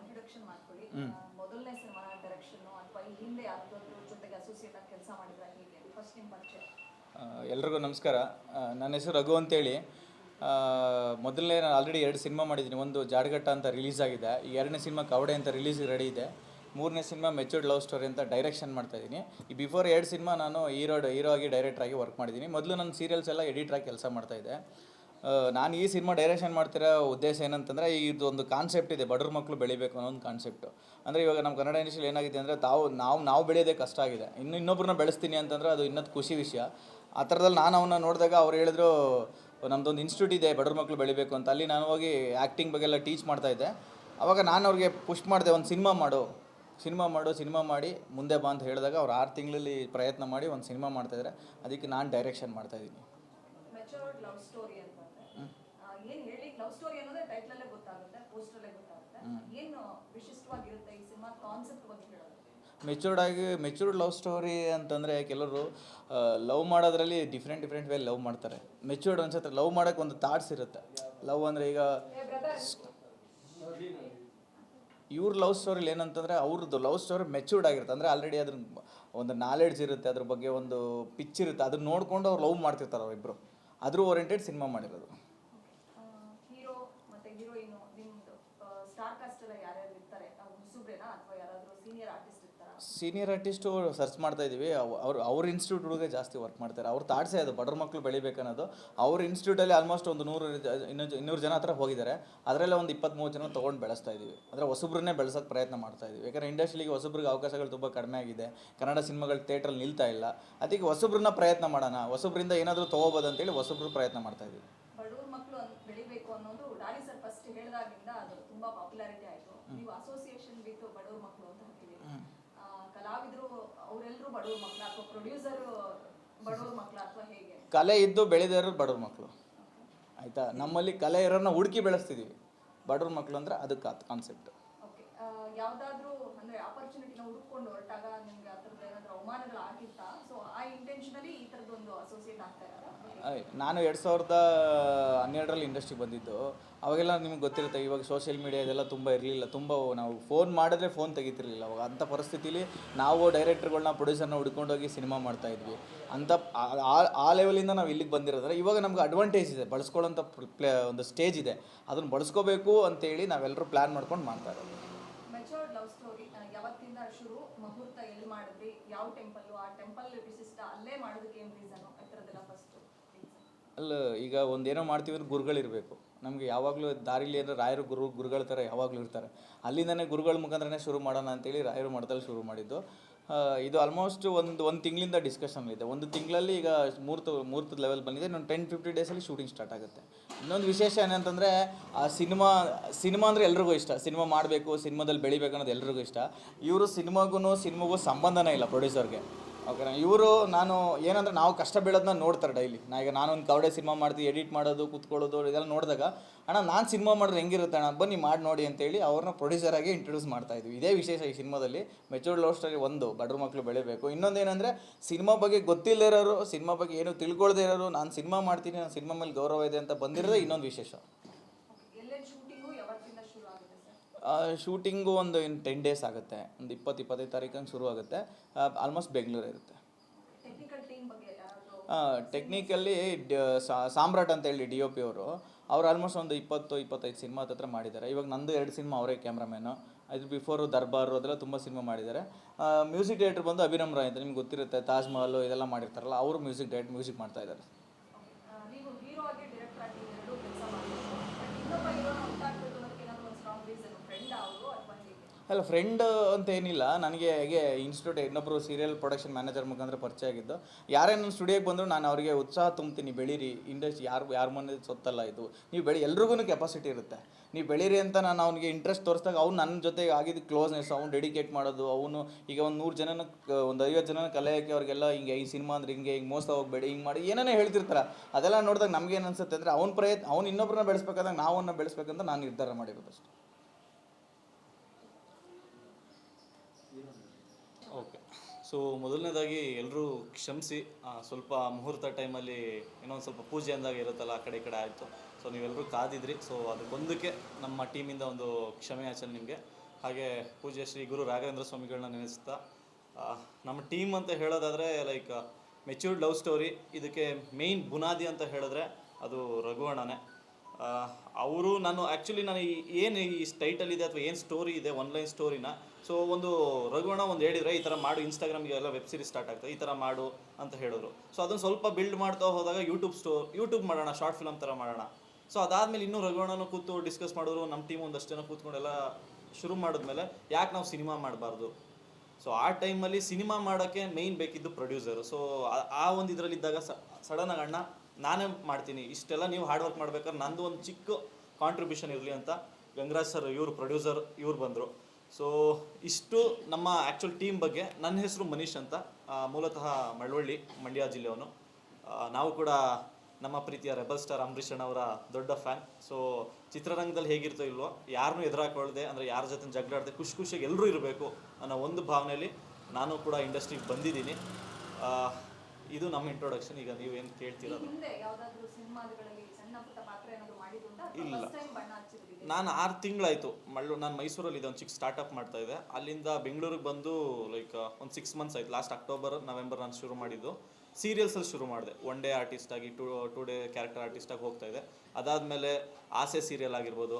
Introduction ಮಾಡ್ಕೊಳ್ಳಿ. ಮೊದಲನೇ cinema direction ಅಥವಾ ಈ ಹಿಂದೆ ಯಾವ್ದಾದ್ರು ಜೊತೆಗೆ ಅಸೋಸಿಯೇಟ್ ಆಗಿ ಕೆಲಸ ಮಾಡಿದ್ರ ಹೇಗೆ? ಫಸ್ಟ್ ನಿಮ್ಮ ಪರಿಚಯ. ಎಲ್ರಿಗೂ ನಮಸ್ಕಾರ. ನನ್ನ ಹೆಸರು ರಘು ಅಂತೇಳಿ. ಮೊದಲನೇ ನಾನು ಆಲ್ರೆಡಿ ಎರಡು ಸಿನಿಮಾ ಮಾಡಿದ್ದೀನಿ. ಒಂದು ಜಾಡ್ಗಟ್ಟ ಅಂತ ರಿಲೀಸ್ ಆಗಿದೆ. ಈ ಎರಡನೇ ಸಿನಿಮಾ ಕವಡೆ ಅಂತ ರಿಲೀಸ್ ರೆಡಿ ಇದೆ. ಮೂರನೇ ಸಿನಿಮಾ ಮೆಚೂರ್ಡ್ ಲವ್ ಸ್ಟೋರಿ ಅಂತ ಡೈರೆಕ್ಷನ್ ಮಾಡ್ತಾ ಇದ್ದೀನಿ. ಈ ಬಿಫೋರ್ ಎರಡು ಸಿನಿಮಾ ನಾನು ಹೀರೋ ಹೀರೋ ಆಗಿ ಡೈರೆಕ್ಟ್ರಾಗಿ ಆಗಿ ವರ್ಕ್ ಮಾಡಿದ್ದೀನಿ. ಮೊದಲು ನನ್ನ ಸೀರಿಯಲ್ಸ್ ಎಲ್ಲ ಎಡಿಟರ್ ಆಗಿ ಕೆಲಸ ಮಾಡ್ತಾ ಇದ್ದೆ. ಆ, ನಾನು ಈ ಸಿನಿಮಾ ಡೈರೆಕ್ಷನ್ ಮಾಡ್ತಿರೋ ಉದ್ದೇಶ ಏನಂತಂದರೆ ಇದು ಒಂದು ಕಾನ್ಸೆಪ್ಟ್ ಇದೆ, ಬಡವ್ರ ಮಕ್ಕಳು ಬೆಳಿಬೇಕು ಅನ್ನೋ ಒಂದು ಕಾನ್ಸೆಪ್ಟು ಅಂದರೆ ಇವಾಗ ನಮ್ಮ ಕನ್ನಡ ಇಂಡಸ್ಟ್ರಿಯಲ್ಲಿ ಏನಾಗಿದೆ ಅಂದರೆ ತಾವು, ನಾವು ನಾವು ಬೆಳೆಯೋದೇ ಕಷ್ಟ ಆಗಿದೆ. ಇನ್ನು ಇನ್ನೊಬ್ಬರನ್ನ ಬೆಳೆಸ್ತೀನಿ ಅಂತಂದರೆ ಅದು ಇನ್ನೊಂದು ಖುಷಿ ವಿಷಯ. ಆ ಥರದಲ್ಲಿ ನಾನು ಅವನ್ನ ನೋಡಿದಾಗ ಅವ್ರು ಹೇಳಿದ್ರು ನಮ್ಮದೊಂದು ಇನ್ಸ್ಟಿಟ್ಯೂಟ್ ಇದೆ, ಬಡವ್ರ ಮಕ್ಕಳು ಬೆಳಿಬೇಕು ಅಂತ. ಅಲ್ಲಿ ನಾನು ಹೋಗಿ ಆ್ಯಕ್ಟಿಂಗ್ ಬಗ್ಗೆ ಎಲ್ಲ ಟೀಚ್ ಮಾಡ್ತಾ ಇದ್ದೆ. ಅವಾಗ ನಾನು ಅವ್ರಿಗೆ ಪುಷ್ ಮಾಡಿದೆ, ಒಂದು ಸಿನಿಮಾ ಮಾಡು. ಸಿನಿಮಾ ಮಾಡು, ಸಿನಿಮಾ ಮಾಡಿ, ಮುಂದೆ ಬಾ ಅಂತ ಹೇಳಿದಾಗ ಅವ್ರು ಆರು ತಿಂಗಳಲ್ಲಿ ಪ್ರಯತ್ನ ಮಾಡಿ ಒಂದು ಸಿನಿಮಾ ಮಾಡ್ತಾಯಿದ್ದಾರೆ ಅದಕ್ಕೆ ನಾನು ಡೈರೆಕ್ಷನ್ ಮಾಡ್ತಾಯಿದ್ದೀನಿ ಮೆಚೋರ್ಡ್ ಲವ್ ಸ್ಟೋರಿ ಅಂತಂದ್ರೆ ಆ, ಏನ್ ಹೇಳಿ ಲವ್ ಸ್ಟೋರಿ ಅನ್ನೋದೇ ಟೈಟಲ್ ಅಲ್ಲೇ ಗೊತ್ತಾಗುತ್ತೆ ಪೋಸ್ಟರ್ ಅಲ್ಲೇ ಗೊತ್ತಾಗುತ್ತೆ. ಏನು ವಿಶಿಷ್ಟವಾಗಿರುತ್ತೆ ಈ ಸಿನಿಮಾ ಕಾನ್ಸೆಪ್ಟ್ ಬಗ್ಗೆ ಹೇಳೋದು ಮೆಚೂರ್ಡ್ ಆಗಿ ಮೆಚೂರ್ಡ್ ಲವ್ ಸ್ಟೋರಿ ಅಂತಂದರೆ ಕೆಲವರು ಲವ್ ಮಾಡೋದ್ರಲ್ಲಿ ಡಿಫ್ರೆಂಟ್ ಡಿಫ್ರೆಂಟ್ ವೇ ಲವ್ ಮಾಡ್ತಾರೆ. ಮೆಚೂರ್ಡ್ ಅನ್ಸತ್ತೆ ಲವ್ ಮಾಡೋಕೆ ಒಂದು ಥಾಟ್ಸ್ ಇರುತ್ತೆ. ಲವ್ ಅಂದರೆ ಈಗ ಇವ್ರ ಲವ್ ಸ್ಟೋರಿಲಿ ಏನಂತಂದರೆ ಅವ್ರದ್ದು ಲವ್ ಸ್ಟೋರಿ ಮೆಚೂರ್ಡ್ ಆಗಿರುತ್ತೆ. ಅಂದರೆ ಆಲ್ರೆಡಿ ಅದ್ರ ಒಂದು ನಾಲೆಡ್ಜ್ ಇರುತ್ತೆ ಅದ್ರ ಬಗ್ಗೆ ಒಂದು ಪಿಚ್ ಇರುತ್ತೆ. ಅದನ್ನ ನೋಡಿಕೊಂಡು ಅವ್ರು ಲವ್ ಮಾಡ್ತಿರ್ತಾರೆ ಅವರಿಬ್ಬರು ಅದ್ರ ಓರಿಯೆಂಟೆಡ್ ಸಿನಿಮಾ ಮಾಡಿರೋದು ಹೀರೋ ಮತ್ತೆ ಹೀರೋಯಿನ್ ನಿಮ್ದು ಸ್ಟಾರ್ ಕಾಸ್ಟ್ ಎಲ್ಲ ಯಾರ್ಯಾರು ಇರ್ತಾರೆ ಅವ್ರು ಹೊಸಬ್ರೇನಾ ಅಥವಾ ಯಾರಾದ್ರೂ ಸೀನಿಯರ್ ಆರ್ಟಿಸ್ಟ್ ಇರ್ತಾರಾ ಸೀನಿಯರ್ ಆರ್ಟಿಸ್ಟು ಸರ್ಚ್ ಮಾಡ್ತಾ ಇದ್ದೀವಿ ಅವ್- ಅವ್ರು ಅವ್ರ ಇನ್ಸ್ಟಿಟ್ಯೂಟ್ ಹುಡುಗ ಜಾಸ್ತಿ ವರ್ಕ್ ಮಾಡ್ತಾರೆ. ಅವ್ರು ತಾಡ್ಸೆ ಅದು. ಬಡವ್ರ ಮಕ್ಕಳು ಬೆಳಿಬೇಕನ್ನೋದು. ಅವ್ರ ಇನ್ಸ್ಟಿಟ್ಯೂಟಲ್ಲಿ ಆಲ್ಮೋಸ್ಟ್ ಒಂದು ನೂರು ಇನ್ನೂರು ಇನ್ನೂರು ಜನ ಹತ್ರ ಹೋಗಿದ್ದಾರೆ ಅದರಲ್ಲೇ ಒಂದು ಇಪ್ಪತ್ತ್ಮೂರು ಜನ ತೊಗೊಂಡು ಬೆಳೆಸ್ತಾ ಇದ್ದೀವಿ ಅಂದರೆ ಹೊಸಬ್ರನ್ನೇ ಬೆಳೆಸೋಕ್ಕೆ ಪ್ರಯತ್ನ ಮಾಡ್ತಾ ಇದ್ದೀವಿ ಯಾಕಂದರೆ ಇಂಡಸ್ಟ್ರಿಗೆ ಹೊಸಬ್ರಿಗೆ ಅವಕಾಶಗಳು ತುಂಬ ಕಡಿಮೆ ಆಗಿದೆ. ಕನ್ನಡ ಸಿನಿಮಾಗಳು ಥಿಯೇಟ್ರಲ್ಲಿ ನಿಲ್ತಾ ಇಲ್ಲ. ಅದಕ್ಕೆ ಹೊಸಬ್ರನ್ನ ಪ್ರಯತ್ನ ಮಾಡೋಣ. ಹೊಸಬ್ರಿಂದ ಏನಾದರೂ ತೊಗೋಬೋದು ಅಂತೇಳಿ ಹೊಸಬ್ರು ಪ್ರಯತ್ನ ಮಾಡ್ತಾ ಇದ್ದೀವಿ ಬಡವ್ರ ಮಕ್ಕಳು ಬೆಳಿಬೇಕು ಅನ್ನೋದು ಡಾಲಿ ಸರ್ ಫಸ್ಟ್ ಹೇಳಿದಾಗಿಂದ ಅದು ತುಂಬಾ ಪಾಪ್ಯುಲಾರಿಟಿ ಆಯ್ತು ನೀವು ಅಸೋಸಿಯೇಷನ್ ಬಿಟ್ಟು ಬಡವ್ರ ಮಕ್ಕಳು ಅಂತ ಹಾಕಿದ್ದೀರಿ ಆ, ಕಲಾವಿದರು ಅವರೆಲ್ಲರೂ ಬಡವ್ರ ಮಕ್ಕಳು ಅಥವಾ ಪ್ರೊಡ್ಯೂಸರ್ ಬಡವ್ರ ಮಕ್ಕಳು ಅಥವಾ ಹೇಗೆ? ಕಲೆ ಇದ್ದು ಬೆಳೆದೇ ಇರೋರು ಬಡವ್ರ ಮಕ್ಕಳು ಆಯಿತಾ? ನಮ್ಮಲ್ಲಿ ಕಲೆ ಇರೋರನ್ನ ಹುಡುಕಿ ಬೆಳೆಸ್ತಿದೀವಿ ಬಡವ್ರ ಮಕ್ಕಳು ಅಂದ್ರೆ ಅದಕ್ಕೆ ಕಾನ್ಸೆಪ್ಟ್ ಓಕೆ ಯಾವ್ದಾದ್ರು ಅಂದ್ರೆ ಆಪರ್ಚುನಿಟಿನ ಹುಡುಕೊಂಡು ಹೊರಟಾಗ ನಿಮ್ಗೆ ಆ ಥರದ್ದು ಏನಾದ್ರು ಅವಮಾನಗಳು ಆಗಿತ್ತಾ ಸೊ ಆ ಇಂಟೆನ್ಷನಲಿ ಈ ಥರದ್ದೊಂದು ಅಸೋಸಿಯೇಟ್ ಆಗ್ತಾ ಇದ್ದಾರೆ ಆಯ್, ನಾನು ಎರಡು ಸಾವಿರದ ಹನ್ನೆರಡರಲ್ಲಿ ಇಂಡಸ್ಟ್ರಿಗೆ ಬಂದಿದ್ದು. ಅವಾಗೆಲ್ಲ ನಿಮ್ಗೆ ಗೊತ್ತಿರುತ್ತೆ, ಇವಾಗ ಸೋಷಿಯಲ್ ಮೀಡಿಯಾ ಇದೆಲ್ಲ ತುಂಬ ಇರಲಿಲ್ಲ. ತುಂಬ ನಾವು ಫೋನ್ ಮಾಡಿದ್ರೆ ಫೋನ್ ತೆಗಿತಿರ್ಲಿಲ್ಲ. ಅವಾಗ ಅಂಥ ಪರಿಸ್ಥಿತಿಲಿ ನಾವು ಡೈರೆಕ್ಟ್ರ್ಗಳನ್ನ ಪ್ರೊಡ್ಯೂಸರ್ನ ಹುಡ್ಕೊಂಡೋಗಿ ಸಿನಿಮಾ ಮಾಡ್ತಾ ಇದ್ವಿ. ಅಂಥ ಆ ಲೆವೆಲಿಂದ ನಾವು ಇಲ್ಲಿಗೆ ಬಂದಿರೋದ್ರೆ ಇವಾಗ ನಮ್ಗೆ ಅಡ್ವಾಂಟೇಜ್ ಇದೆ. ಬಳಸ್ಕೊಳ್ಳೋಂಥ ಪ್ಲೇ, ಒಂದು ಸ್ಟೇಜ್ ಇದೆ. ಅದನ್ನು ಬಳಸ್ಕೋಬೇಕು ಅಂತೇಳಿ ನಾವೆಲ್ಲರೂ ಪ್ಲ್ಯಾನ್ ಮಾಡ್ಕೊಂಡು ಮಾಡ್ತಾ ಇರೋದು ಮೆಚೋರ್ಡ್ ಲವ್ ಸ್ಟೋರಿ ಯಾವತ್ತಿಂದ ಶುರು ಮುಹೂರ್ತ ಎಲ್ಲಿ ಮಾಡಿದ್ರಿ ಯಾವ ಟೆಂಪಲ್ ಆ ಟೆಂಪಲ್ ವಿಶಿಷ್ಟ ಅಲ್ಲೇ ಮಾಡೋದಕ್ಕೆ ಏನು ರೀಸನ್ ಆ ಥರದ್ದೆಲ್ಲ ಫಸ್ಟ್ ಅಲ್ಲ, ಈಗ ಒಂದೇನೋ ಮಾಡ್ತೀವಿ ಅಂದ್ರೆ ಗುರುಗಳಿರಬೇಕು ನಮಗೆ ಯಾವಾಗಲೂ ದಾರಿಲಿ ಅಂದರೆ ರಾಯರು ಗುರು, ಗುರುಗಳ ಥರ ಯಾವಾಗಲೂ ಇರ್ತಾರೆ. ಅಲ್ಲಿಂದನೇ ಗುರುಗಳ ಮುಖಾಂತರನೇ ಶುರು ಮಾಡೋಣ ಅಂತೇಳಿ ರಾಯರು ಮಠದಲ್ಲಿ ಶುರು ಮಾಡಿದ್ದು. ಇದು ಆಲ್ಮೋಸ್ಟ್ ಒಂದು ಒಂದು ತಿಂಗಳಿಂದ ಡಿಸ್ಕಷನ್ ಇದೆ. ಒಂದು ತಿಂಗಳಲ್ಲಿ ಈಗ ಮೂರ್ತ ಮೂರ್ತದ ಲೆವೆಲ್ ಬಂದಿದೆ. ಇನ್ನೊಂದು ಟೆನ್ ಫಿಫ್ಟಿ ಡೇಸಲ್ಲಿ ಶೂಟಿಂಗ್ ಸ್ಟಾರ್ಟ್ ಆಗುತ್ತೆ. ಇನ್ನೊಂದು ವಿಶೇಷ ಏನಂತಂದರೆ, ಆ ಸಿನಿಮಾ ಸಿನಿಮಾ ಅಂದರೆ ಎಲ್ರಿಗೂ ಇಷ್ಟ. ಸಿನಿಮಾ ಮಾಡಬೇಕು, ಸಿನಿಮಾದಲ್ಲಿ ಬೆಳಿಬೇಕು ಅನ್ನೋದು ಎಲ್ರಿಗೂ ಇಷ್ಟ. ಇವರು ಸಿನಿಮಾಗೂ ಸಿನಿಮಾಗೂ ಸಂಬಂಧನೇ ಇಲ್ಲ ಪ್ರೊಡ್ಯೂಸರ್ಗೆ ಓಕೆನಾ ಇವರು, ನಾನು ಏನಂದ್ರೆ ನಾವು ಕಷ್ಟ ಬೀಳೋದನ್ನ ನೋಡ್ತಾರೆ ಡೈಲಿ ನಾ ಈಗ ನಾನು ಒಂದು ಕವಡೆ ಸಿನಿಮಾ ಮಾಡ್ತೀವಿ ಎಡಿಟ್ ಮಾಡೋದು, ಕೂತ್ಕೊಳ್ಳೋದು, ಇದೆಲ್ಲ ನೋಡಿದಾಗ, ಅಣ್ಣ, ನಾನು ಸಿನಿಮಾ ಮಾಡಿದ್ರೆ ಹೆಂಗಿರುತ್ತೆ ಅಣ್ಣ? ಬನ್ನಿ ಮಾಡಿ ನೋಡಿ ಅಂತೇಳಿ ಅವ್ರನ್ನ ಪ್ರೊಡ್ಯೂಸರ್ ಆಗಿ ಇಂಟ್ರೊಡ್ಯೂಸ್ ಮಾಡ್ತಾ ಇದ್ವಿ. ಇದೇ ವಿಶೇಷ ಈ ಸಿನಿಮಾದಲ್ಲಿ ಮೆಚೂರ್ಡ್ ಲವ್ ಸ್ಟೋರಿ ಒಂದು, ಬಡ್ರ ಮಕ್ಕಳು ಬೆಳಿಬೇಕು. ಇನ್ನೊಂದು ಏನಂದರೆ ಸಿನಿಮಾ ಬಗ್ಗೆ ಗೊತ್ತಿಲ್ಲದಿರೋರು ಸಿನಿಮಾ ಬಗ್ಗೆ ಏನು ತಿಳ್ಕೊಳ್ದೇ ಇರೋರು, ನಾನು ಸಿನಿಮಾ ಮಾಡ್ತೀನಿ, ನಾನು ಸಿನಿಮಾ ಮೇಲೆ ಗೌರವ ಇದೆ ಅಂತ ಬಂದಿರೋದೇ ಇನ್ನೊಂದು ವಿಶೇಷ ಎಲ್ಲೆಲ್ಲಿ ಶೂಟಿಂಗು ಯಾವತ್ತಿಂದ ಶುರು ಆಗುತ್ತೆ ಸರ್ ಶೂಟಿಂಗು ಒಂದು ಇನ್ನು ಟೆನ್ ಡೇಸ್ ಆಗುತ್ತೆ. ಒಂದು ಇಪ್ಪತ್ತು ಇಪ್ಪತ್ತೈದು ತಾರೀಕಂಗೆ ಶುರು ಆಗುತ್ತೆ. ಆಲ್ಮೋಸ್ಟ್ ಬೆಂಗಳೂರು ಇರುತ್ತೆ. ಟೆಕ್ನಿಕಲ್ಲಿ ಸಾಮ್ರಾಟ್ ಅಂತ ಹೇಳಿ ಡಿ ಒ ಪಿ ಅವರು ಅವ್ರು ಆಲ್ಮೋಸ್ಟ್ ಒಂದು ಇಪ್ಪತ್ತು ಇಪ್ಪತ್ತೈದು ಸಿನಿಮಾ ಹತ್ರ ಮಾಡಿದ್ದಾರೆ. ಇವಾಗ ನಂದು ಎರಡು ಸಿನಿಮಾ ಅವರೇ ಕ್ಯಾಮ್ರಾಮ್ಯಾನು ಅದ್ರ ಬಿಫೋರು ದರ್ಬಾರು ಅದೆಲ್ಲ ತುಂಬ ಸಿನಿಮಾ ಮಾಡಿದ್ದಾರೆ. ಮ್ಯೂಸಿಕ್ ಡೈರೆಕ್ಟರ್ ಬಂದು ಅಭಿನಮ್ ರಾಯ್ ಅಂತ ನಿಮ್ಗೆ ಗೊತ್ತಿರುತ್ತೆ ತಾಜ್ ಮಹಲ್ ಇದೆಲ್ಲ ಮಾಡಿರ್ತಾರಲ್ಲ ಅವರು ಮ್ಯೂಸಿಕ್ ಡೈರೆಕ್ಟ್ ಮ್ಯೂಸಿಕ್ ಮಾಡ್ತಾ ಇದ್ದಾರೆ ಆ, ನೀವು ಹೀರೋ ಆಗಿ ಡೈರೆಕ್ಟರ್ ಆಗಿ ಎರಡೂ ಕೆಲಸ ಮಾಡಬೇಕು ಬಟ್ ಇನ್ನೊಬ್ಬ ಹೀರೋನ ಹುಟ್ಟಾಕ್ಬೇಕು ಅನ್ನೋದಕ್ಕೆ ಏನಾದ್ರು ಒಂದು ಸ್ಟ್ರಾಂಗ್ ರೀಸನ್ ಫ್ರೆಂಡ್ ಅವರು ಅಥವಾ ಹೇಗೆ ಅಲ್ಲ ಫ್ರೆಂಡ್ ಅಂತ ಏನಿಲ್ಲ ನನಗೆ ಹೇಗೆ ಇನ್ಸ್ಟಿಟ್ಯೂಟ್ ಇನ್ನೊಬ್ಬರು ಸೀರಿಯಲ್ ಪ್ರೊಡಕ್ಷನ್ ಮ್ಯಾನೇಜರ್ ಮುಖಾಂತರ ಪರಿಚಯ ಆಗಿದ್ದು, ಯಾರೇ ನನ್ನ ಸ್ಟುಡಿಯೋಗೆ ಬಂದರೂ ನಾನು ಅವರಿಗೆ ಉತ್ಸಾಹ ತುಂಬ್ತೀನಿ, ಬೆಳೀರಿ ಇಂಡಸ್ಟ್ರಿ ಯಾರು, ಯಾರ ಮನೆ ಸೊತ್ತಲ್ಲ ಇದು. ನೀವು ಬೆಳಿ ಎಲ್ರಿಗೂ ಕೆಪಾಸಿಟಿ ಇರುತ್ತೆ. ನೀವು ಬೆಳೀರಿ ಅಂತ ನಾನು ಅವ್ನಿಗೆ ಇಂಟ್ರೆಸ್ಟ್ ತೋರಿಸಿದಾಗ ಅವ್ನು ನನ್ನ ಜೊತೆಗೆ ಆಗಿದ್ದು ಕ್ಲೋಸ್ನೆಸ್ ಅವ್ನು ಡೆಡಿಕೇಟ್ ಮಾಡೋದು, ಅವನು ಈಗ ಒಂದು ನೂರು ಜನನ, ಒಂದು ಐವತ್ತು ಜನನ ಕಲಿಯೋಕ್ಕೆ ಅವ್ರಿಗೆಲ್ಲ ಹಿಂಗೆ ಈ ಸಿನಿಮಾ ಅಂದ್ರೆ ಹಿಂಗೆ ಹಿಂಗೆ ಮೋಸ ಹೋಗಬೇಡಿ, ಹಿಂಗೆ ಮಾಡಿ, ಏನೇನೋ ಹೇಳ್ತಿರ್ತಾರೆ. ಅದೆಲ್ಲ ನೋಡಿದಾಗ ನಮ್ಗೆ ಏನು ಅನ್ಸುತ್ತೆ ಅಂದರೆ ಅವ್ನ ಪ್ರಯತ್ನ, ಅವ್ನು ಇನ್ನೊಬ್ಬರನ್ನ ಬೆಳೆಸ್ಬೇಕಾದಾಗ ನಾವು ಅವನ್ನ ಬೆಳೆಸ್ಬೇಕಂತ ನಾನು ನಿರ್ಧಾರ ಮಾಡಿರೋದು ಅಷ್ಟೇ. ಸೊ ಮೊದಲನೇದಾಗಿ ಎಲ್ಲರೂ ಕ್ಷಮಿಸಿ. ಸ್ವಲ್ಪ ಮುಹೂರ್ತ ಟೈಮಲ್ಲಿ ಏನೋ ಸ್ವಲ್ಪ ಪೂಜೆ ಅಂದಾಗ ಇರುತ್ತಲ್ಲ, ಆ ಕಡೆ ಈ ಕಡೆ ಆಯಿತು. ಸೊ ನೀವೆಲ್ಲರೂ ಕಾದಿದ್ರಿ. ಸೊ ಅದಕ್ಕೊಂದಕ್ಕೆ ನಮ್ಮ ಟೀಮಿಂದ ಒಂದು ಕ್ಷಮೆ ಯಾಚನೆ ನಿಮಗೆ. ಹಾಗೆ ಪೂಜೆ ಶ್ರೀ ಗುರು ರಾಘವೇಂದ್ರ ಸ್ವಾಮಿಗಳನ್ನ ನೆನೆಸ್ತಾ ನಮ್ಮ ಟೀಮ್ ಅಂತ ಹೇಳೋದಾದರೆ ಲೈಕ್ ಮೆಚ್ಯೂರ್ಡ್ ಲವ್ ಸ್ಟೋರಿ ಇದಕ್ಕೆ ಮೇಯ್ನ್ ಬುನಾದಿ ಅಂತ ಹೇಳಿದ್ರೆ ಅದು ರಘುವಣ್ಣನೇ ಅವರು ನಾನು ಆ್ಯಕ್ಚುಲಿ ನಾನು ಏನು ಈ ಟೈಟಲ್ ಇದೆ ಅಥವಾ ಏನು ಸ್ಟೋರಿ ಇದೆ ಒನ್ಲೈನ್ ಸ್ಟೋರಿನ ಸೊ ಒಂದು ರಘುವಣ್ಣ ಒಂದು ಹೇಳಿದ್ರೆ ಈ ಥರ ಮಾಡು ಇನ್ಸ್ಟಾಗ್ರಾಮ್ಗೆ ಎಲ್ಲ ವೆಬ್ ಸೀರೀಸ್ ಸ್ಟಾರ್ಟ್ ಆಗ್ತದೆ, ಈ ಥರ ಮಾಡು ಅಂತ ಹೇಳಿದ್ರು. ಸೊ ಅದನ್ನು ಸ್ವಲ್ಪ ಬಿಲ್ಡ್ ಮಾಡ್ತಾ ಹೋದಾಗ ಯೂಟ್ಯೂಬ್ ಸ್ಟೋ ಯೂಟ್ಯೂಬ್ ಮಾಡೋಣ ಶಾರ್ಟ್ ಫಿಲಮ್ ಥರ ಮಾಡೋಣ. ಸೊ ಅದಾದಮೇಲೆ ಇನ್ನೂ ರಘುವಣ್ಣನ ಕೂತು ಡಿಸ್ಕಸ್ ಮಾಡಿದ್ರು ನಮ್ಮ ಟೀಮ್ ಒಂದಷ್ಟು ಜನ ಕೂತ್ಕೊಂಡೆಲ್ಲ ಶುರು ಮಾಡಿದ್ಮೇಲೆ ಯಾಕೆ ನಾವು ಸಿನಿಮಾ ಮಾಡಬಾರ್ದು? ಸೊ ಆ ಟೈಮಲ್ಲಿ ಸಿನಿಮಾ ಮಾಡೋಕ್ಕೆ ಮೇಯ್ನ್ ಬೇಕಿದ್ದು ಪ್ರೊಡ್ಯೂಸರ್ ಸೊ ಆ ಒಂದು ಇದರಲ್ಲಿದ್ದಾಗ ಸಡನ್ನಾಗಿ ಅಣ್ಣ, ನಾನೇ ಮಾಡ್ತೀನಿ, ಇಷ್ಟೆಲ್ಲ ನೀವು ಹಾರ್ಡ್ ವರ್ಕ್ ಮಾಡ್ಬೇಕಾದ್ರೆ ನಂದು ಒಂದು ಚಿಕ್ಕ ಕಾಂಟ್ರಿಬ್ಯೂಷನ್ ಇರಲಿ ಅಂತ ಗಂಗರಾಜ್ ಸರ್ ಇವರು ಪ್ರೊಡ್ಯೂಸರ್ ಇವ್ರು ಬಂದರು. ಸೊ ಇಷ್ಟು ನಮ್ಮ ಆ್ಯಕ್ಚುಲ್ ಟೀಮ್ ಬಗ್ಗೆ. ನನ್ನ ಹೆಸರು ಮನೀಶ್ ಅಂತ. ಮೂಲತಃ ಮಳವಳ್ಳಿ, ಮಂಡ್ಯ ಜಿಲ್ಲೆಯವನು. ನಾವು ಕೂಡ ನಮ್ಮ ಪ್ರೀತಿಯ ರೆಬಲ್ ಸ್ಟಾರ್ ಅಂಬರೀಷ್ ಅವರ ದೊಡ್ಡ ಫ್ಯಾನ್. ಸೊ ಚಿತ್ರರಂಗದಲ್ಲಿ ಹೇಗಿರ್ತೋ ಇಲ್ವೋ, ಯಾರನ್ನೂ ಎದುರಾಕೊಳ್ಳದೆ ಅಂದರೆ ಯಾರ ಜೊತೆ ಜಗಳಾಡದೆ, ಖುಷಿ ಖುಷಿಯಾಗಿ ಎಲ್ಲರೂ ಇರಬೇಕು ಅನ್ನೋ ಒಂದು ಭಾವನೆಯಲ್ಲಿ ನಾನು ಕೂಡ ಇಂಡಸ್ಟ್ರಿಗೆ ಬಂದಿದ್ದೀನಿ. ಇದು ನಮ್ಮ ಇಂಟ್ರೊಡಕ್ಷನ್ ಈಗ ನೀವು ಕೇಳ್ತೀರ ಈ ಹಿಂದೆ ಯಾವ್ದಾದ್ರು ಸಿನಿಮಾಗಳಲ್ಲಿ ಸಣ್ಣ ಪಾತ್ರ ಏನಾದ್ರು ಮಾಡಿದ್ದುಂಟಾ ಇಲ್ಲ. ನಾನು ಆರು ತಿಂಗಳಾಯಿತು. ಮಳ್ಳು ನಾನು ಮೈಸೂರಲ್ಲಿ ಇದೊಂದು ಚಿಕ್ಕ ಸ್ಟಾರ್ಟಪ್ ಮಾಡ್ತಾ ಇದ್ದೆ. ಅಲ್ಲಿಂದ ಬೆಂಗಳೂರಿಗೆ ಬಂದು ಲೈಕ್ ಒಂದು ಸಿಕ್ಸ್ ಮಂತ್ಸ್ ಆಯ್ತು. ಲಾಸ್ಟ್ ಅಕ್ಟೋಬರ್ ನವೆಂಬರ್ ನಾನು ಶುರು ಮಾಡಿದ್ದು. ಸೀರಿಯಲ್ಸಲ್ಲಿ ಶುರು ಮಾಡಿದೆ. ಒನ್ ಡೇ ಆರ್ಟಿಸ್ಟ್ ಆಗಿ two two day character artist ಆಗಿ ಹೋಗ್ತಾ ಇದೆ ಅದಾದಮೇಲೆ ಆಸೆ ಸೀರಿಯಲ್ ಆಗಿರ್ಬೋದು